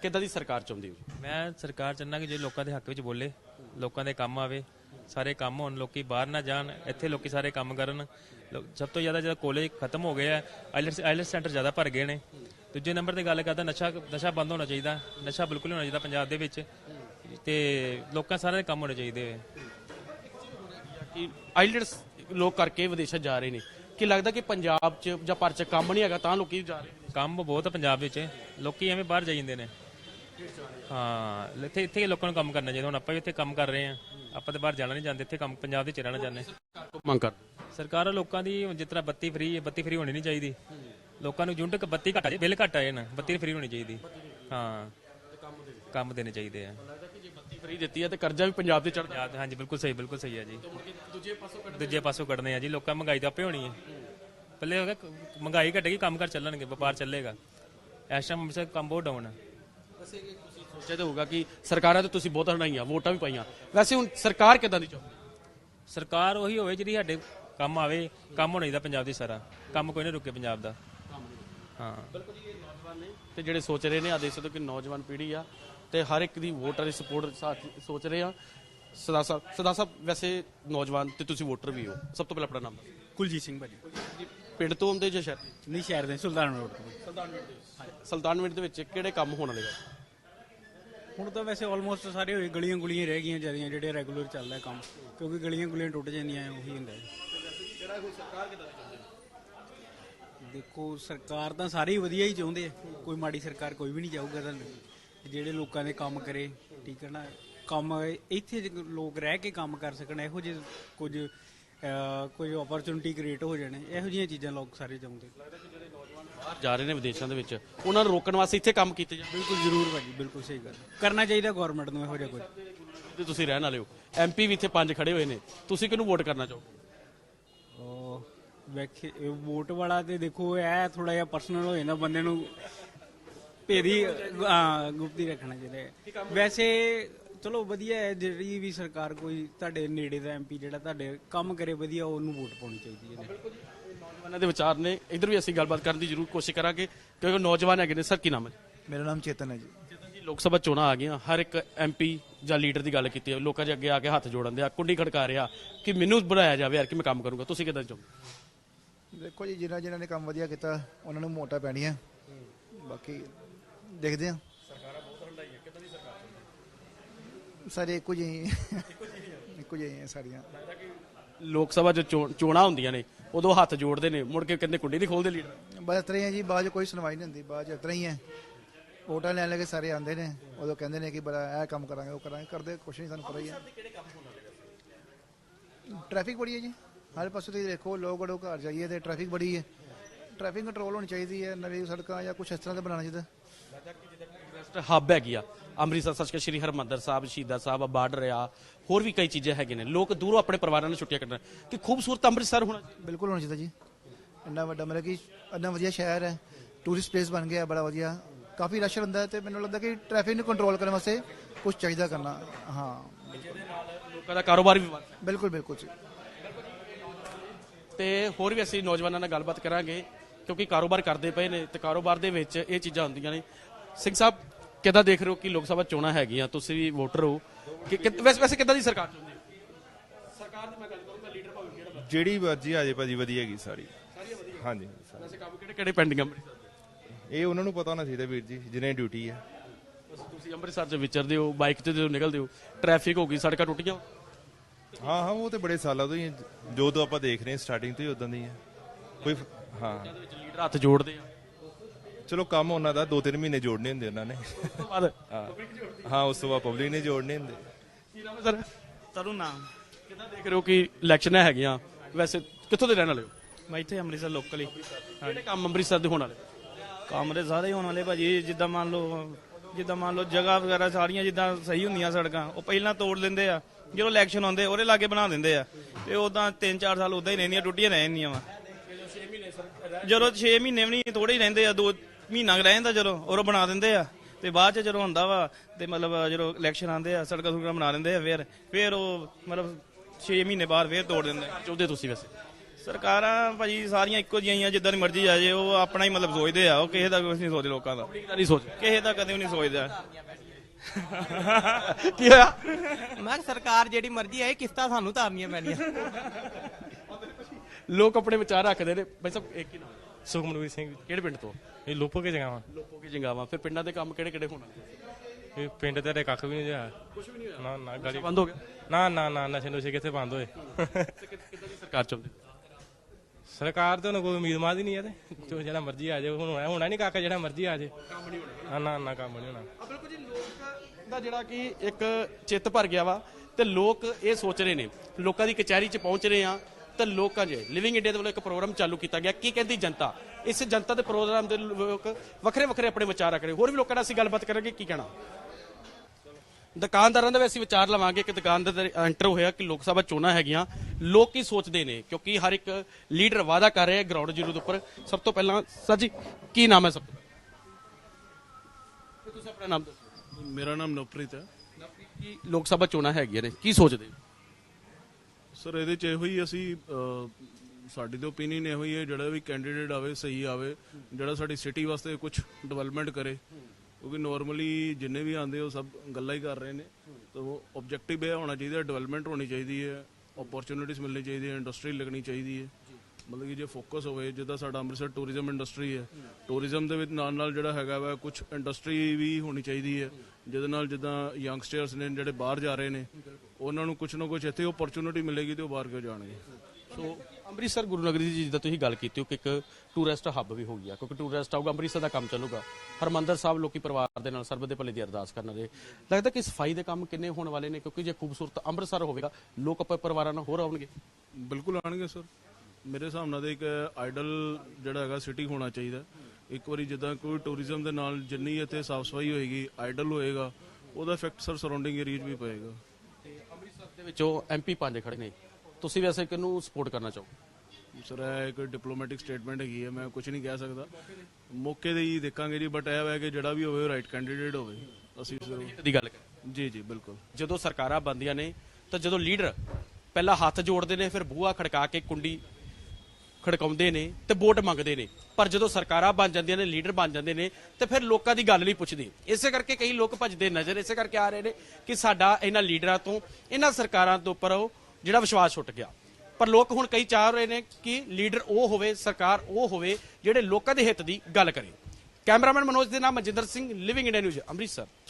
ਕਿੱਦਾਂ ਦੀ ਸਰਕਾਰ ਚਾਹੁੰਦੇ ਹੋ? ਮੈਂ ਸਰਕਾਰ ਚਾਹੁੰਦਾ ਕਿ ਜੇ ਲੋਕਾਂ ਦੇ ਹੱਕ ਵਿੱਚ ਬੋਲੇ ਲੋਕਾਂ ਦੇ ਕੰਮ ਆਵੇ ਸਾਰੇ ਕੰਮ ਹੋਣ ਲੋਕੀ ਬਾਹਰ ਨਾ ਜਾਣ ਇੱਥੇ ਲੋਕੀ ਸਾਰੇ ਕੰਮ ਕਰਨ। ਸਭ ਤੋਂ ਜ਼ਿਆਦਾ ਜਿਹੜਾ ਕਾਲਜ ਖਤਮ ਹੋ ਗਏ ਆ ਆਈਲੈਂਡਸ ਸੈਂਟਰ ਜ਼ਿਆਦਾ ਭਰ ਗਏ ਨੇ। ਦੂਜੇ ਨੰਬਰ ਤੇ ਗੱਲ ਕਰਦਾ ਨਸ਼ਾ ਨਸ਼ਾ ਬੰਦ ਹੋਣਾ ਚਾਹੀਦਾ ਨਸ਼ਾ ਬਿਲਕੁਲ ਹੋਣਾ ਚਾਹੀਦਾ ਪੰਜਾਬ ਦੇ ਵਿੱਚ। ਤੇ ਲੋਕਾਂ ਸਾਰਿਆਂ ਦੇ ਕੰਮ ਹੋਣੇ ਚਾਹੀਦੇ ਕਿ ਆਈਲੈਂਡਸ ਲੋਕ ਕਰਕੇ ਵਿਦੇਸ਼ਾਂ ਜਾ ਰਹੇ ਨੇ। ਕੀ ਲੱਗਦਾ ਕਿ ਪੰਜਾਬ 'ਚ ਜਾਂ ਭਾਰਤ 'ਚ ਕੰਮ ਨਹੀਂ ਹੈਗਾ ਤਾਂ ਲੋਕੀ ਜਾ ਰਹੇ ਨੇ। ਕੰਮ ਬਹੁਤ ਆ ਪੰਜਾਬ ਵਿੱਚ। ਲੋਕੀ ਐਵੇਂ ਬਾਹਰ ਜਾਈ ਜਾਂਦੇ ਨੇ। ਹਾਂ ਇੱਥੇ ਇੱਥੇ ਹੀ ਲੋਕਾਂ ਨੂੰ ਕੰਮ ਕਰਨਾ ਚਾਹੀਦਾ। ਹੁਣ ਆਪਾਂ ਵੀ ਇੱਥੇ ਕੰਮ ਕਰ ਰਹੇ ਆ ਆਪਾਂ ਤੇ ਬਾਹਰ ਜਾਣਾ ਨਹੀਂ ਜਾਂਦੇ ਇੱਥੇ ਕੰਮ ਪੰਜਾਬ ਦੇ ਚ ਰਹਿਣਾ ਚਾਹੁੰਦੇ ਮੰਗ ਕਰ। ਸਰਕਾਰ ਲੋਕਾਂ ਦੀ ਜਿਸ ਤਰ੍ਹਾਂ ਬੱਤੀ ਫ੍ਰੀ ਹੈ ਬੱਤੀ ਫ੍ਰੀ ਹੋਣੀ ਨਹੀਂ ਚਾਹੀਦੀ। ਲੋਕਾਂ ਨੂੰ ਯੂਨਿਟ ਬੱਤੀ ਘੱਟ ਜੇ ਬਿੱਲ ਘੱਟ ਆਏ ਨਾ ਬੱਤੀ ਫ੍ਰੀ ਹੋਣੀ ਚਾਹੀਦੀ। ਹਾਂ ਕੰਮ ਦੇਣੇ ਚਾਹੀਦੇ ਆ। ਬੱਤੀ ਫਰੀ ਦਿੱਤੀ ਹੈ ਤੇ ਕਰਜ਼ਾ ਵੀ ਪੰਜਾਬ ਤੇ ਚੜਦਾ ਯਾਦ ਹਾਂਜੀ ਬਿਲਕੁਲ ਸਹੀ ਬਿਲਕੁਲ ਸਹੀ ਹੈ ਜੀ। ਦੂਜੇ ਪਾਸੋਂ ਕੱਢਨੇ ਆ ਜੀ ਲੋਕਾਂ ਮਹਿੰਗਾਈ ਤਾਂ ਆਪੇ ਹੋਣੀ ਹੈ ਪਹਿਲੇ ਹੋ ਗਿਆ ਕ- ਮਹਿੰਗਾਈ ਘਟੇਗੀ ਕੰਮ ਕਰ ਚੱਲਣਗੇ ਵਪਾਰ ਚੱਲੇਗਾ। ਇਸ ਟਾਈਮ ਹਮੇਸ਼ਾ ਕੰਮ ਬਹੁਤ ਡਾਊਨ ਹੈ ਸੋਚਿਆ ਤਾਂ ਹੋਊਗਾ ਕਿ ਸਰਕਾਰਾਂ ਤੇ ਤੁਸੀਂ ਬਹੁਤ ਹਟਾਈਆਂ ਵੋਟਾਂ ਵੀ ਪਾਈਆਂ। ਵੈਸੇ ਹੁਣ ਸਰਕਾਰ ਕਿਦਾਂ ਦੀ ਚਾਹੁੰਦੇ? ਸਰਕਾਰ ਉਹੀ ਹੋਵੇ ਜਿਹੜੀ ਸਾਡੇ ਕੰਮ ਆਵੇ ਕੰਮ ਹੋਣਾ ਚਾਹੀਦਾ ਪੰਜਾਬ ਦੀ ਸਾਰਾ। ਕੰਮ ਕੋਈ ਨਾ ਰੁਕੇ ਪੰਜਾਬ ਦਾ। ਹਾਂ। ਤੇ ਜਿਹੜੇ ਸੋਚ ਰਹੇ ਨੇ ਆ ਦੇਖ ਸਕਦੇ ਕਿ ਨੌਜਵਾਨ ਪੀੜ੍ਹੀ ਆ ਤੇ ਹਰ ਇੱਕ ਦੀ ਵੋਟਰ ਦੀ ਸਪੋਰਟ ਸੋਚ ਰਹੇ ਆ। ਸਦਾ ਸਾਹਿਬ ਸਦਾ ਸਾਹਿਬ ਵੈਸੇ ਨੌਜਵਾਨ ਤੇ ਤੁਸੀਂ ਵੋਟਰ ਵੀ ਹੋ। ਸਭ ਤੋਂ ਪਹਿਲਾਂ ਆਪਣਾ ਨਾਮ ਦੱਸੋ। ਕੁਲਜੀਤ ਸਿੰਘ ਭਾਜੀ। ਪਿੰਡ ਤੋਂ ਆਉਂਦੇ ਜਾਂ ਸ਼ਹਿਰ? ਨਹੀਂ ਸ਼ਹਿਰ ਦੇ ਸੁਲਤਾਨ ਰੋਡ ਤੋਂ ਸੁਲਤਾਨਵਿੰਡ ਦੇ ਵਿੱਚ ਕਿਹੜੇ ਕੰਮ ਹੋਣ ਵਾਲੇ ਆ? ਹੁਣ ਤਾਂ ਵੈਸੇ ਆਲਮੋਸਟ ਸਾਰੇ ਹੋਏ ਗਲੀਆਂ ਗੁਲੀਆਂ ਰਹਿ ਗਈਆਂ ਜਿਆਦੀਆਂ ਜਿਹੜੇ ਰੈਗੂਲਰ ਚੱਲਦਾ ਕੰਮ ਕਿਉਂਕਿ ਗਲੀਆਂ ਗੁਲੀਆਂ ਟੁੱਟ ਜਾਂਦੀਆਂ ਉਹੀ ਹੁੰਦਾ ਹੈ ਦੇਖੋ ਸਰਕਾਰ ਤਾਂ ਸਾਰੇ ਹੀ ਵਧੀਆ ਹੀ ਚਾਹੁੰਦੇ ਆ। ਕੋਈ ਮਾੜੀ ਸਰਕਾਰ ਕੋਈ ਵੀ ਨਹੀਂ ਚਾਹੂਗਾ ਤੁਹਾਨੂੰ। ਜਿਹੜੇ ਲੋਕਾਂ ਦੇ ਕੰਮ ਕਰੇ ਠੀਕ ਹੈ ਨਾ? ਕੰਮ ਇੱਥੇ ਲੋਕ ਰਹਿ ਕੇ ਕੰਮ ਕਰ ਸਕਣ ਇਹੋ ਜਿਹੇ ਕੁਝ ਅਹ, ਕੋਈ ਓਪਰਚੁਨਿਟੀ ਕ੍ਰੀਏਟ ਹੋ ਜਾਣੇ। ਇਹੋ ਜਿਹੀਆਂ ਚੀਜ਼ਾਂ ਲੋਕ ਸਾਰੇ ਚਾਹੁੰਦੇ। ਬਾਹਰ ਜਾ ਰਹੇ ਨੇ ਵਿਦੇਸ਼ਾਂ ਦੇ ਵਿੱਚ ਉਹਨਾਂ ਨੂੰ ਰੋਕਣ ਵਾਸਤੇ ਇੱਥੇ ਕੰਮ ਕੀਤੇ ਜਾਂਦੇ ਬਿਲਕੁਲ ਜ਼ਰੂਰ ਭਾਜੀ ਬਿਲਕੁਲ ਸਹੀ ਗੱਲ। ਕਰਨਾ ਚਾਹੀਦਾ ਗਵਰਨਮੈਂਟ ਨੂੰ ਇਹੋ ਜਿਹਾ ਕੁਝ। ਤੇ ਤੁਸੀਂ ਰਹਿਣ ਵਾਲੇ ਹੋ। ਐਮਪੀ ਵੀ ਇੱਥੇ ਪੰਜ ਖੜੇ ਹੋਏ ਨੇ। ਤੁਸੀਂ ਕਿਹਨੂੰ ਵੋਟ ਕਰਨਾ ਚਾਹੋਗੇ? ਉਹ ਵੇਖੇ ਇਹ ਵੋਟ ਵਾਲਾ ਤੇ ਦੇਖੋ ਇਹ ਥੋੜਾ ਜਿਹਾ ਪਰਸਨਲ ਹੋ ਜਾਂਦਾ ਬੰਦੇ ਨੂੰ ਭੇਦੀ ਹਾਂ, ਗੁਪਤੀ ਰੱਖਣਾ ਚਾਹੀਦਾ ਹੈ। ਵੈਸੇ ਚਲੋ ਵਧੀਆ ਹੈ ਜਿਹੜੀ ਵੀ ਸਰਕਾਰ ਕੋਈ ਤੁਹਾਡੇ ਨੇੜੇ ਦਾ ਐਮਪੀ ਜਿਹੜਾ ਤੁਹਾਡੇ ਕੰਮ ਕਰੇ ਵਧੀਆ ਉਹਨੂੰ ਵੋਟ ਪਾਉਣੀ ਚਾਹੀਦੀ ਹੈ। ਨੌਜਵਾਨਾਂ ਦੇ ਵਿਚਾਰ ਨੇ ਇਧਰ ਵੀ ਅਸੀਂ ਗੱਲਬਾਤ ਕਰਨ ਦੀ ਜ਼ਰੂਰ ਕੋਸ਼ਿਸ਼ ਕਰਾਂਗੇ ਕਿਉਂਕਿ ਨੌਜਵਾਨ ਹੈਗੇ ਨੇ। ਸਰ ਕੀ ਨਾਮ ਹੈ ਮੇਰਾ ਨਾਮ ਚੇਤਨ ਹੈ ਜੀ। ਚੇਤਨ ਜੀ ਲੋਕ ਸਭਾ ਚੋਣਾਂ ਆ ਗਈਆਂ। ਹਰ ਇੱਕ ਐਮਪੀ ਜਾਂ ਲੀਡਰ ਦੀ ਗੱਲ ਕੀਤੀ ਹੈ। ਲੋਕਾਂ ਦੇ ਅੱਗੇ ਆ ਕੇ ਹੱਥ ਜੋੜਨ ਦੇ ਆ ਕੁੰਡੀ ਖੜਕਾ ਰਿਹਾ ਕਿ ਮੈਨੂੰ ਬਣਾਇਆ ਜਾਵੇ ਯਾਰ ਕਿ ਮੈਂ ਕੰਮ ਕਰੂੰਗਾ। ਤੁਸੀਂ ਕਿਦਾਂ ਚਾਹੋ ਦੇਖੋ ਜੀ ਜਿਨ੍ਹਾਂ ਜਿਨ੍ਹਾਂ ਨੇ ਕੰਮ ਵਧੀਆ ਕੀਤਾ ਉਹਨਾਂ ਨੂੰ ਮੋਟਾ ਪੈਣੀਆਂ। ਬਾਕੀ ਦੇਖਦੇ ਹਾਂ। ਸਾਰੇ ਇੱਕੋ ਜਿਹੇ ਹੀ ਇੱਕੋ ਜਿਹੇ ਹੀ ਹੈ ਸਾਰੀਆਂ। ਲੋਕ ਸਭਾ 'ਚ ਚੋਣ- ਹੁੰਦੀਆਂ ਨੇ ਉਦੋਂ ਹੱਥ ਜੋੜਦੇ ਨੇ ਮੁੜ ਕੇ ਕਹਿੰਦੇ ਕੁੰਡੀ ਨਹੀਂ ਖੋਲਦੇ ਲੀਡਰ। ਬਸ ਇਸ ਤਰ੍ਹਾਂ ਹੀ ਹੈ ਜੀ ਬਾਅਦ 'ਚ ਕੋਈ ਸੁਣਵਾਈ ਨਹੀਂ ਹੁੰਦੀ ਬਾਅਦ 'ਚ ਇਸ ਤਰ੍ਹਾਂ ਹੀ ਹੈ। ਵੋਟਾਂ ਲੈਣ ਲੱਗੇ ਸਾਰੇ ਆਉਂਦੇ ਨੇ ਉਦੋਂ ਕਹਿੰਦੇ ਨੇ ਕਿ ਬੜਾ ਇਹ ਕੰਮ ਕਰਾਂਗੇ ਉਹ ਕਰਾਂਗੇ ਕਰਦੇ ਕੁਛ ਨਹੀਂ ਸਾਨੂੰ ਪਤਾ ਹੀ ਹੈ। ਟ੍ਰੈਫਿਕ ਬੜੀ ਹੈ ਜੀ ਹਰ ਪਾਸੇ ਤੁਸੀਂ ਦੇਖੋ ਲੋਕ ਬੜੋ ਘਰ ਜਾਈਏ ਤੇ ਟ੍ਰੈਫਿਕ ਬੜੀ ਹੈ। ਟ੍ਰੈਫਿਕ ਕੰਟਰੋਲ ਹੋਣੀ ਚਾਹੀਦੀ ਹੈ ਨਵੀਂ ਸੜਕਾਂ ਜਾਂ ਕੁਛ ਇਸ ਤਰ੍ਹਾਂ ਦਾ ਬਣਾਉਣਾ ਚਾਹੀਦਾ। ਟੂਰਿਸਟ ਹੱਬ ਹੈਗੀ ਆ ਅੰਮ੍ਰਿਤਸਰ ਸੱਚਖੰਡ ਸ਼੍ਰੀ ਹਰਮੰਦਰ ਸਾਹਿਬ ਸ਼ਹੀਦਾਂ ਸਾਹਿਬ ਬਾਰਡਰ ਆ। ਹੋਰ ਵੀ ਕਈ ਚੀਜ਼ਾਂ ਹੈਗੇ ਨੇ। ਲੋਕ ਦੂਰੋਂ ਆਪਣੇ ਪਰਿਵਾਰਾਂ ਨਾਲ ਛੁੱਟੀਆਂ ਕੱਟਣ ਕਿ ਖੂਬਸੂਰਤ ਅੰਮ੍ਰਿਤਸਰ ਹੋਣਾ ਬਿਲਕੁਲ ਹੋਣਾ ਚਾਹੀਦਾ ਜੀ। ਇੰਨਾ ਵੱਡਾ ਮਤਲਬ ਕਿ ਇੰਨਾ ਵਧੀਆ ਸ਼ਹਿਰ ਹੈ। ਟੂਰਿਸਟ ਪਲੇਸ ਬਣ ਗਿਆ ਬੜਾ ਵਧੀਆ। ਕਾਫੀ ਰਸ਼ ਹੁੰਦਾ ਹੈ ਤੇ ਮੈਨੂੰ ਲੱਗਦਾ ਕਿ ਟ੍ਰੈਫਿਕ ਨੂੰ ਕੰਟਰੋਲ ਕਰਨ ਵਾਸਤੇ ਕੁਝ ਚਾਹੀਦਾ ਕਰਨਾ। ਹਾਂ। ਲੋਕਾਂ ਦਾ ਕਾਰੋਬਾਰ ਵੀ ਵੱਧ ਬਿਲਕੁਲ ਬਿਲਕੁਲ ਜੀ। ਤੇ ਹੋਰ ਵੀ ਅਸੀਂ ਨੌਜਵਾਨਾਂ ਨਾਲ ਗੱਲਬਾਤ ਕਰਾਂਗੇ। ਕਿਉਂਕਿ ਕਾਰੋਬਾਰ ਕਰਦੇ ਪਏ ਨੇ ਤੇ ਕਾਰੋਬਾਰ ਦੇ ਵਿੱਚ ਇਹ ਚੀਜ਼ਾਂ ਹੁੰਦੀਆਂ ਨੇ। ਸਿੰਘ ਸਾਹਿਬ ਕਿੱਦਾਂ ਦੇਖ ਰਹੇ ਹੋ ਕਿ ਲੋਕ ਸਭਾ ਚੋਣਾਂ ਹੈਗੀਆਂ ਤੁਸੀਂ ਵੀ ਵੋਟਰ ਹੋ? ਕਿ ਕਿ- ਵੈਸੇ ਵੈਸੇ ਕਿੱਦਾਂ ਦੀ ਸਰਕਾਰ ਚਾਹੁੰਦੇ ਹੋ? ਸਰਕਾਰ ਦੀ ਮੈਂ ਗੱਲ ਕਰੂੰਗਾ ਲੀਡਰ ਭਾਵੇਂ ਕਿਹੜਾ ਜਿਹੜੀ ਮਰਜ਼ੀ ਆ ਜੇ ਭਾਜੀ ਵਧੀਆ ਹੈਗੀ ਸਾਰੀ। ਹਾਂਜੀ ਸਾਰੀ। ਵੈਸੇ ਕੰਮ ਕਿਹੜੇ ਕਿਹੜੇ ਪੈਂਡਿੰਗ ਅੰਮ੍ਰਿਤਸਰ ਦੇ? ਇਹ ਉਹਨਾਂ ਨੂੰ ਪਤਾ ਹੋਣਾ ਚਾਹੀਦਾ ਵੀਰ ਜੀ ਜਿਹਨੇ ਡਿਊਟੀ ਹੈ। ਤੁਸੀਂ ਅੰਮ੍ਰਿਤਸਰ 'ਚ ਵਿਚਰਦੇ ਹੋ ਬਾਈਕ ਤੇ ਜਦੋਂ ਨਿਕਲਦੇ ਹੋ ਟ੍ਰੈਫਿਕ ਹੋ ਗਈ ਸੜਕਾਂ ਟੁੱਟੀਆਂ? ਹਾਂ ਹਾਂ ਉਹ ਤੇ ਬੜੇ ਸਾਲਾਂ ਤੋਂ ਹੀ ਹੈ। ਜੋ ਤੋਂ ਆਪਾਂ ਦੇਖ ਰਹੇ ਹਾਂ ਸਟਾਰਟਿੰਗ ਤੋਂ ਹੀ ਉਦਾਂ ਦੀ ਹੈ। ਕੋਈ ਫ- ਹਾਂ। ਦੇ ਵਿੱਚ ਲੀਡਰ ਹੱਥ ਜੋੜਦੇ ਆ? ਚਲੋ ਕੰਮ ਉਹਨਾਂ ਦਾ 2-3 ਮਹੀਨੇ ਜੋੜਨੇ ਹੁੰਦੇ ਉਹਨਾਂ ਨੇ। ਉਸ ਤੋਂ ਬਾਅਦ? ਹਾਂ। ਉਸ ਤੋਂ ਬਾਅਦ ਪਬਲਿਕ ਨੇ ਜੋੜਨੇ ਹੁੰਦੇ। ਕੀ ਨਾਮ ਹੈ ਸਰ? ਤਰੁਣ ਨਾਮ। ਕਿੱਦਾਂ ਦੇਖ ਰਹੇ ਹੋ ਕਿ ਇਲੈਕਸ਼ਨਾਂ ਹੈਗੀਆਂ? ਵੈਸੇ ਕਿੱਥੋਂ ਦੇ ਰਹਿਣ ਵਾਲੇ ਹੋ? ਮੈਂ ਇੱਥੇ ਅੰਮ੍ਰਿਤਸਰ ਲੋਕਲ ਹੀ ਕਿਹੜੇ ਕੰਮ ਅੰਮ੍ਰਿਤਸਰ ਦੇ ਹੋਣ ਵਾਲੇ? ਕੰਮ ਦੇ ਸਾਰੇ ਹੋਣ ਵਾਲੇ ਭਾਜੀ ਜਿੱਦਾਂ ਮੰਨ ਲਓ ਜਿੱਦਾਂ ਮੰਨ ਲਓ ਜਗ੍ਹਾ ਵਗੈਰਾ ਸਾਰੀਆਂ ਜਿੱਦਾਂ ਸਹੀ ਹੁੰਦੀਆਂ ਸੜਕਾਂ ਉਹ ਪਹਿਲਾਂ ਤੋੜ ਦਿੰਦੇ ਆ। ਜਦੋਂ ਇਲੈਕਸ਼ਨ ਆਉਂਦੇ ਉਹਦੇ ਲਾਗੇ ਬਣਾ ਦਿੰਦੇ ਆ। ਤੇ ਉਦਾਂ 3-4 ਸਾਲ ਉਦਾਂ ਹੀ ਰਹਿੰਦੀਆਂ ਟੁੱਟੀਆਂ ਰਹਿ ਜਾਂਦੀਆਂ ਵਾ। ਜਦੋਂ 6 ਮਹੀਨੇ ਵੀ ਨਹੀਂ ਥੋੜੇ ਹੀ ਰਹਿੰਦੇ ਆ ਦੋ ਮਹੀਨਾ ਕੁ ਰਹਿ ਜਾਂਦਾ ਜਦੋਂ ਉਹ ਬਣਾ ਦਿੰਦੇ ਆ। ਤੇ ਬਾਅਦ ਚ ਜਦੋਂ ਹੁੰਦਾ ਵਾ ਤੇ ਮਤਲਬ ਜਦੋਂ ਇਲੈਕਸ਼ਨ ਆਉਂਦੇ ਆ ਸੜਕਾਂ ਸੁੜਕਾਂ ਬਣਾ ਦਿੰਦੇ ਆ ਫਿਰ। ਫਿਰ ਉਹ ਮਤਲਬ 6 ਮਹੀਨੇ ਬਾਅਦ ਫਿਰ ਤੋੜ ਦਿੰਦੇ ਆ। ਚਾਹੁੰਦੇ ਤੁਸੀਂ ਵੈਸੇ? ਸਰਕਾਰਾਂ ਭਾਜੀ ਸਾਰੀਆਂ ਇੱਕੋ ਜਿਹੀਆਂ ਹੀ ਆ ਜਿੱਦਾਂ ਦੀ ਮਰਜ਼ੀ ਆ ਜੇ ਉਹ ਆਪਣਾ ਹੀ ਮਤਲਬ ਸੋਚਦੇ ਆ ਉਹ ਕਿਸੇ ਦਾ ਕੁਝ ਨਹੀਂ ਸੋਚਦੇ ਲੋਕਾਂ ਦਾ। ਨਹੀਂ ਸੋਚ ਕਿਸੇ ਦਾ ਕਦੇ ਵੀ ਨਹੀਂ ਸੋਚਦਾ ਕੀ ਹੋਇਆ? ਮੈਂ ਕਿਹਾ ਸਰਕਾਰ ਜਿਹੜੀ ਮਰਜ਼ੀ ਆਏ ਕਿਸ਼ਤਾਂ ਸਾਨੂੰ ਤਾਰਨੀਆਂ ਪੈਣੀਆਂ। ਲੋਕ ਆਪਣੇ ਵਿਚਾਰ ਰੱਖਦੇ ਨੇ। ਬਈ ਸਭ ਇੱਕ ਹੀ ਨਾਮ ਸੁਖਮਨਵੀਰ ਸਿੰਘ ਕਿਹੜੇ ਪਿੰਡ ਤੋਂ? ਇਹ ਲੋਪੋ ਕੇ ਜਗਾਵਾਂ ਲੋਕੋ ਕੀ ਜੰਗਾਵਾ ਫਿਰ ਪਿੰਡਾਂ ਦੇ ਕੰਮ ਕਿਹੜੇ ਕਿਹੜੇ ਹੋਣ ਇਹ ਪਿੰਡ ਤੇ ਕੱਖ ਵੀ ਨਹੀਂ ਹੋਇਆ। ਕੁਝ ਵੀ ਨਹੀਂ ਹੋਇਆ? ਨਾ ਨਾ ਗਲੀ ਬੰਦ ਹੋ ਗਿਆ? ਨਾ ਨਾ ਨਾ ਨਸ਼ੇ ਨੁਸ਼ੇ ਕਿੱਥੇ ਬੰਦ ਹੋਏ? ਕਿੱਦਾਂ ਦੀ ਸਰਕਾਰ ਚਾਹੁੰਦੇ ਸਰਕਾਰ ਤੋਂ ਕੋਈ ਉਮੀਦ ਮਾਦ ਹੀ ਨਹੀਂ ਹੈ ਤੇ। ਜੋ ਜਿਹੜਾ ਮਰਜ਼ੀ ਆ ਜਾਏ ਹੁਣ ਹੋਣਾ- ਹੋਣਾ ਨਹੀਂ ਕਾਕਾ ਜਿਹੜਾ ਮਰਜ਼ੀ ਆ ਜਾਏ ਕੰਮ ਨਹੀਂ ਹੋਣਾ। ਨਾ ਨਾ ਕੰਮ ਨਹੀਂ ਹੋਣਾ। ਬਿਲਕੁਲ ਜੀ ਲੋਕ ਦਾ ਜਿਹੜਾ ਕਿ ਇੱਕ ਚਿੱਤ ਭਰ ਗਿਆ ਵਾ ਤੇ ਲੋਕ ਇਹ ਸੋਚ ਰਹੇ ਨੇ। ਲੋਕਾਂ ਦੀ ਕਚਹਿਰੀ 'ਚ ਪਹੁੰਚ ਰਹੇ ਆ। ਤੇ ਲੋਕਾਂ 'ਚ ਲਿਵਿੰਗ ਇੰਡੀਆ ਦੇ ਵੱਲੋਂ ਇੱਕ ਪ੍ਰੋਗਰਾਮ ਚਾਲੂ ਕੀਤਾ ਗਿਆ। ਕੀ ਕਹਿੰਦੀ ਜਨਤਾ? ਇਸ ਜਨਤਾ ਦੇ ਪ੍ਰੋਗਰਾਮ ਦੇ ਲੋਕ ਵੱਖਰੇ ਵੱਖਰੇ ਆਪਣੇ ਵਿਚਾਰ ਰੱਖ ਰਹੇ। ਹੋਰ ਵੀ ਲੋਕਾਂ ਨਾਲ ਅਸੀਂ ਗੱਲਬਾਤ ਕਰਾਂਗੇ ਕੀ ਕਹਿਣਾ? ਦੁਕਾਨਦਾਰਾਂ ਦਾ ਵੀ ਅਸੀਂ ਵਿਚਾਰ ਲਵਾਂਗੇ ਕਿ ਦੁਕਾਨ ਦੇ ਐਂਟਰ ਹੋਇਆ ਕਿ ਲੋਕ ਸਭਾ ਚੋਣਾਂ ਹੈਗੀਆਂ। ਲੋਕ ਕੀ ਸੋਚਦੇ ਨੇ? ਕਿਉਂਕਿ ਹਰ ਇੱਕ ਲੀਡਰ ਵਾਅਦਾ ਕਰ ਰਿਹਾ ਹੈ ਗਰਾਊਂਡ ਜ਼ੀਰੋ ਦੇ ਉੱਪਰ। ਸਭ ਤੋਂ ਪਹਿਲਾਂ ਸਰ ਜੀ ਕੀ ਨਾਮ ਹੈ ਸਭ ਤੋਂ? ਤੁਸੀਂ ਆਪਣਾ ਨਾਮ ਦੱਸੋ। ਮੇਰਾ ਨਾਮ ਨਵਪ੍ਰੀਤ ਹੈ। ਕੀ ਲੋਕ ਸਭਾ ਚੋਣਾਂ ਹੈਗੀਆਂ ਨੇ? ਕੀ ਸੋਚਦੇ ਹੋ? ਸਰ, ਇਹਦੇ ਚ ਇਹੋ ਹੀ ਅਸੀਂ ਸਾਡੀ ਤੇ ਓਪੀਨੀਅਨ ਇਹੋ ਹੀ ਹੈ, ਜਿਹੜਾ ਵੀ ਕੈਂਡੀਡੇਟ ਆਵੇ, ਸਹੀ ਆਵੇ, ਜਿਹੜਾ ਸਾਡੀ ਸਿਟੀ ਵਾਸਤੇ ਕੁਝ ਡਿਵੈਲਪਮੈਂਟ ਕਰੇ। ਕਿਉਂਕਿ ਨਾਰਮਲੀ ਜਿੰਨੇ ਵੀ ਆਂਦੇ ਉਹ ਸਭ ਗੱਲਾਂ ਹੀ ਕਰ ਰਹੇ ਨੇ। ਤਾਂ ਉਹ ਆਬਜੈਕਟਿਵ ਇਹ ਹੋਣਾ ਚਾਹੀਦਾ ਡਿਵੈਲਪਮੈਂਟ ਹੋਣੀ ਚਾਹੀਦੀ ਹੈ ਓਪਰਚੁਨਿਟੀਆਂ ਮਿਲਣੀ ਚਾਹੀਦੀ ਹੈ ਇੰਡਸਟਰੀ ਲੱਗਣੀ ਚਾਹੀਦੀ ਹੈ। ਮਤਲਬ ਕਿ ਜੇ ਫੋਕਸ ਹੋਵੇ ਜਿੱਦਾਂ ਸਾਡਾ ਅੰਮ੍ਰਿਤਸਰ ਟੂਰਿਜ਼ਮ ਇੰਡਸਟਰੀ ਹੈ ਟੂਰਿਜ਼ਮ ਦੇ ਵਿੱਚ ਨਾਲ ਨਾਲ ਜਿਹੜਾ ਹੈਗਾ ਵਾ ਕੁਝ ਇੰਡਸਟਰੀ ਵੀ ਹੋਣੀ ਚਾਹੀਦੀ ਹੈ ਜਿਹਦੇ ਨਾਲ ਜਿੱਦਾਂ ਯੰਗਸਟਰਸ ਨੇ ਜਿਹੜੇ ਬਾਹਰ ਜਾ ਰਹੇ ਨੇ ਉਹਨਾਂ ਨੂੰ ਕੁਝ ਨਾ ਕੁਝ ਇੱਥੇ ਓਪਰਚ्युनिटी ਮਿਲੇਗੀ ਤੇ ਉਹ ਬਾਹਰ ਕਿਉਂ ਜਾਣਗੇ? ਸੋ ਅੰਮ੍ਰਿਤਸਰ ਗੁਰੂ ਨਗਰੀ ਜੀ ਜਿੱਦਾਂ ਤੁਸੀਂ ਗੱਲ ਕੀਤੀ ਹੋ ਕਿ ਇੱਕ ਟੂਰਿਸਟ ਹੱਬ ਵੀ ਹੋ ਗਿਆ ਕਿਉਂਕਿ ਟੂਰਿਸਟ ਆਊਗਾ ਅੰਮ੍ਰਿਤਸਰ ਦਾ ਕੰਮ ਚੱਲੂਗਾ। ਹਰਮੰਦਰ ਸਾਹਿਬ ਲੋਕੀ ਪਰਿਵਾਰ ਦੇ ਨਾਲ ਸਰਬ ਦੇ ਭਲੇ ਦੀ ਅਰਦਾਸ ਕਰਨ ਵਾਲੇ ਲੱਗਦਾ ਕਿ ਸਫ਼ਾਈ ਦੇ ਕੰਮ ਕਿੰਨੇ ਹੋਣ ਵਾਲੇ ਨੇ ਕਿਉਂਕਿ ਜੇ ਖੂਬਸੂਰਤ ਅੰਮ੍ਰਿਤਸਰ ਹੋਵੇਗਾ ਲੋਕ ਆਪਣੇ ਪਰਿਵਾਰਾਂ ਨਾਲ ਹੋਰ ਆਉਣਗੇ। ਬਿਲਕੁਲ ਆਣਗੇ ਸਰ ਮੇਰੇ ਹਿਸਾਬ ਨਾਲ ਇੱਕ ਆਈਡਲ ਜਿਹੜਾ ਹੈਗਾ ਸਿਟੀ ਹੋਣਾ ਚਾਹੀਦਾ। ਇੱਕ ਵਾਰੀ ਜਿੱਦਾਂ ਕੋਈ ਟੂਰਿਜ਼ਮ ਦੇ ਨਾਲ ਜਿੰਨੀ ਇੱਥੇ ਸਾਫ਼ ਸਫ਼ਾਈ ਹੋਏਗੀ ਆਈਡਲ ਹੋਏਗਾ ਉਹਦਾ ਇਫੈਕਟ ਸਰ ਸਰਾਊਂਡਿੰਗ ਏਰੀਆ ਵੀ ਪਏਗਾ। ਤੇ ਅੰਮ੍ਰਿਤਸਰ ਦੇ ਵਿੱਚੋਂ ਐਮਪੀ ਪੰਜ ਖੜੇ ਨੇ। ਤੁਸੀਂ ਵੈਸੇ ਕਿਹਨੂੰ ਸਪੋਰਟ ਕਰਨਾ ਚਾਹੋ ਸਰ ਇਹ ਇੱਕ ਡਿਪਲੋਮੈਟਿਕ ਸਟੇਟਮੈਂਟ ਹੈਗੀ ਹੈ ਮੈਂ ਕੁਝ ਨਹੀਂ ਕਹਿ ਸਕਦਾ। ਮੌਕੇ ਤੇ ਹੀ ਦੇਖਾਂਗੇ ਜੀ ਬਟ ਇਹ ਹੈ ਕਿ ਜਿਹੜਾ ਵੀ ਹੋਵੇ ਰਾਈਟ ਕੈਂਡੀਡੇਟ ਹੋਵੇ। ਅਸੀਂ ਜ਼ਰੂਰ ਦੀ ਗੱਲ ਜੀ ਜੀ ਬਿਲਕੁਲ। ਜਦੋਂ ਸਰਕਾਰਾਂ ਬਣਦੀਆਂ ਨੇ ਤਾਂ ਜਦੋਂ ਲੀਡਰ ਪਹਿਲਾਂ ਹੱਥ ਜੋੜਦੇ ਨੇ ਫਿਰ ਬੂਹਾ ਖੜਕਾ ਕੇ ਕੁੰਡੀ ਖੜਕਾਉਂਦੇ ਨੇ ਤੇ ਵੋਟ ਮੰਗਦੇ ਨੇ। ਪਰ ਜਦੋਂ ਸਰਕਾਰਾਂ ਬਣ ਜਾਂਦੀਆਂ ਨੇ, ਲੀਡਰ ਬਣ ਜਾਂਦੇ ਨੇ, ਤੇ ਫਿਰ ਲੋਕਾਂ ਦੀ ਗੱਲ ਨਹੀਂ ਪੁੱਛਦੇ। ਇਸੇ ਕਰਕੇ ਕਈ ਲੋਕ ਭੱਜਦੇ ਨਜ਼ਰ, ਇਸੇ ਕਰਕੇ ਆ ਰਹੇ ਨੇ ਕਿ ਸਾਡਾ ਇਹਨਾਂ ਲੀਡਰਾਂ ਤੋਂ, ਇਹਨਾਂ ਸਰਕਾਰਾਂ ਤੋਂ ਉੱਪਰ ਉਹ ਜਿਹੜਾ ਵਿਸ਼ਵਾਸ ਛੁੱਟ ਗਿਆ। ਪਰ ਲੋਕ ਹੁਣ ਕਈ ਚਾਹ ਰਹੇ ਨੇ ਕਿ ਲੀਡਰ ਉਹ ਹੋਵੇ, ਸਰਕਾਰ ਉਹ ਹੋਵੇ, ਜਿਹੜੇ ਲੋਕਾਂ ਦੇ ਹਿੱਤ ਦੀ ਗੱਲ ਕਰੇ। ਕੈਮਰਾਮੈਨ ਮਨੋਜ ਦੇ ਨਾਮ Manjinder Singh living India news Amritsar.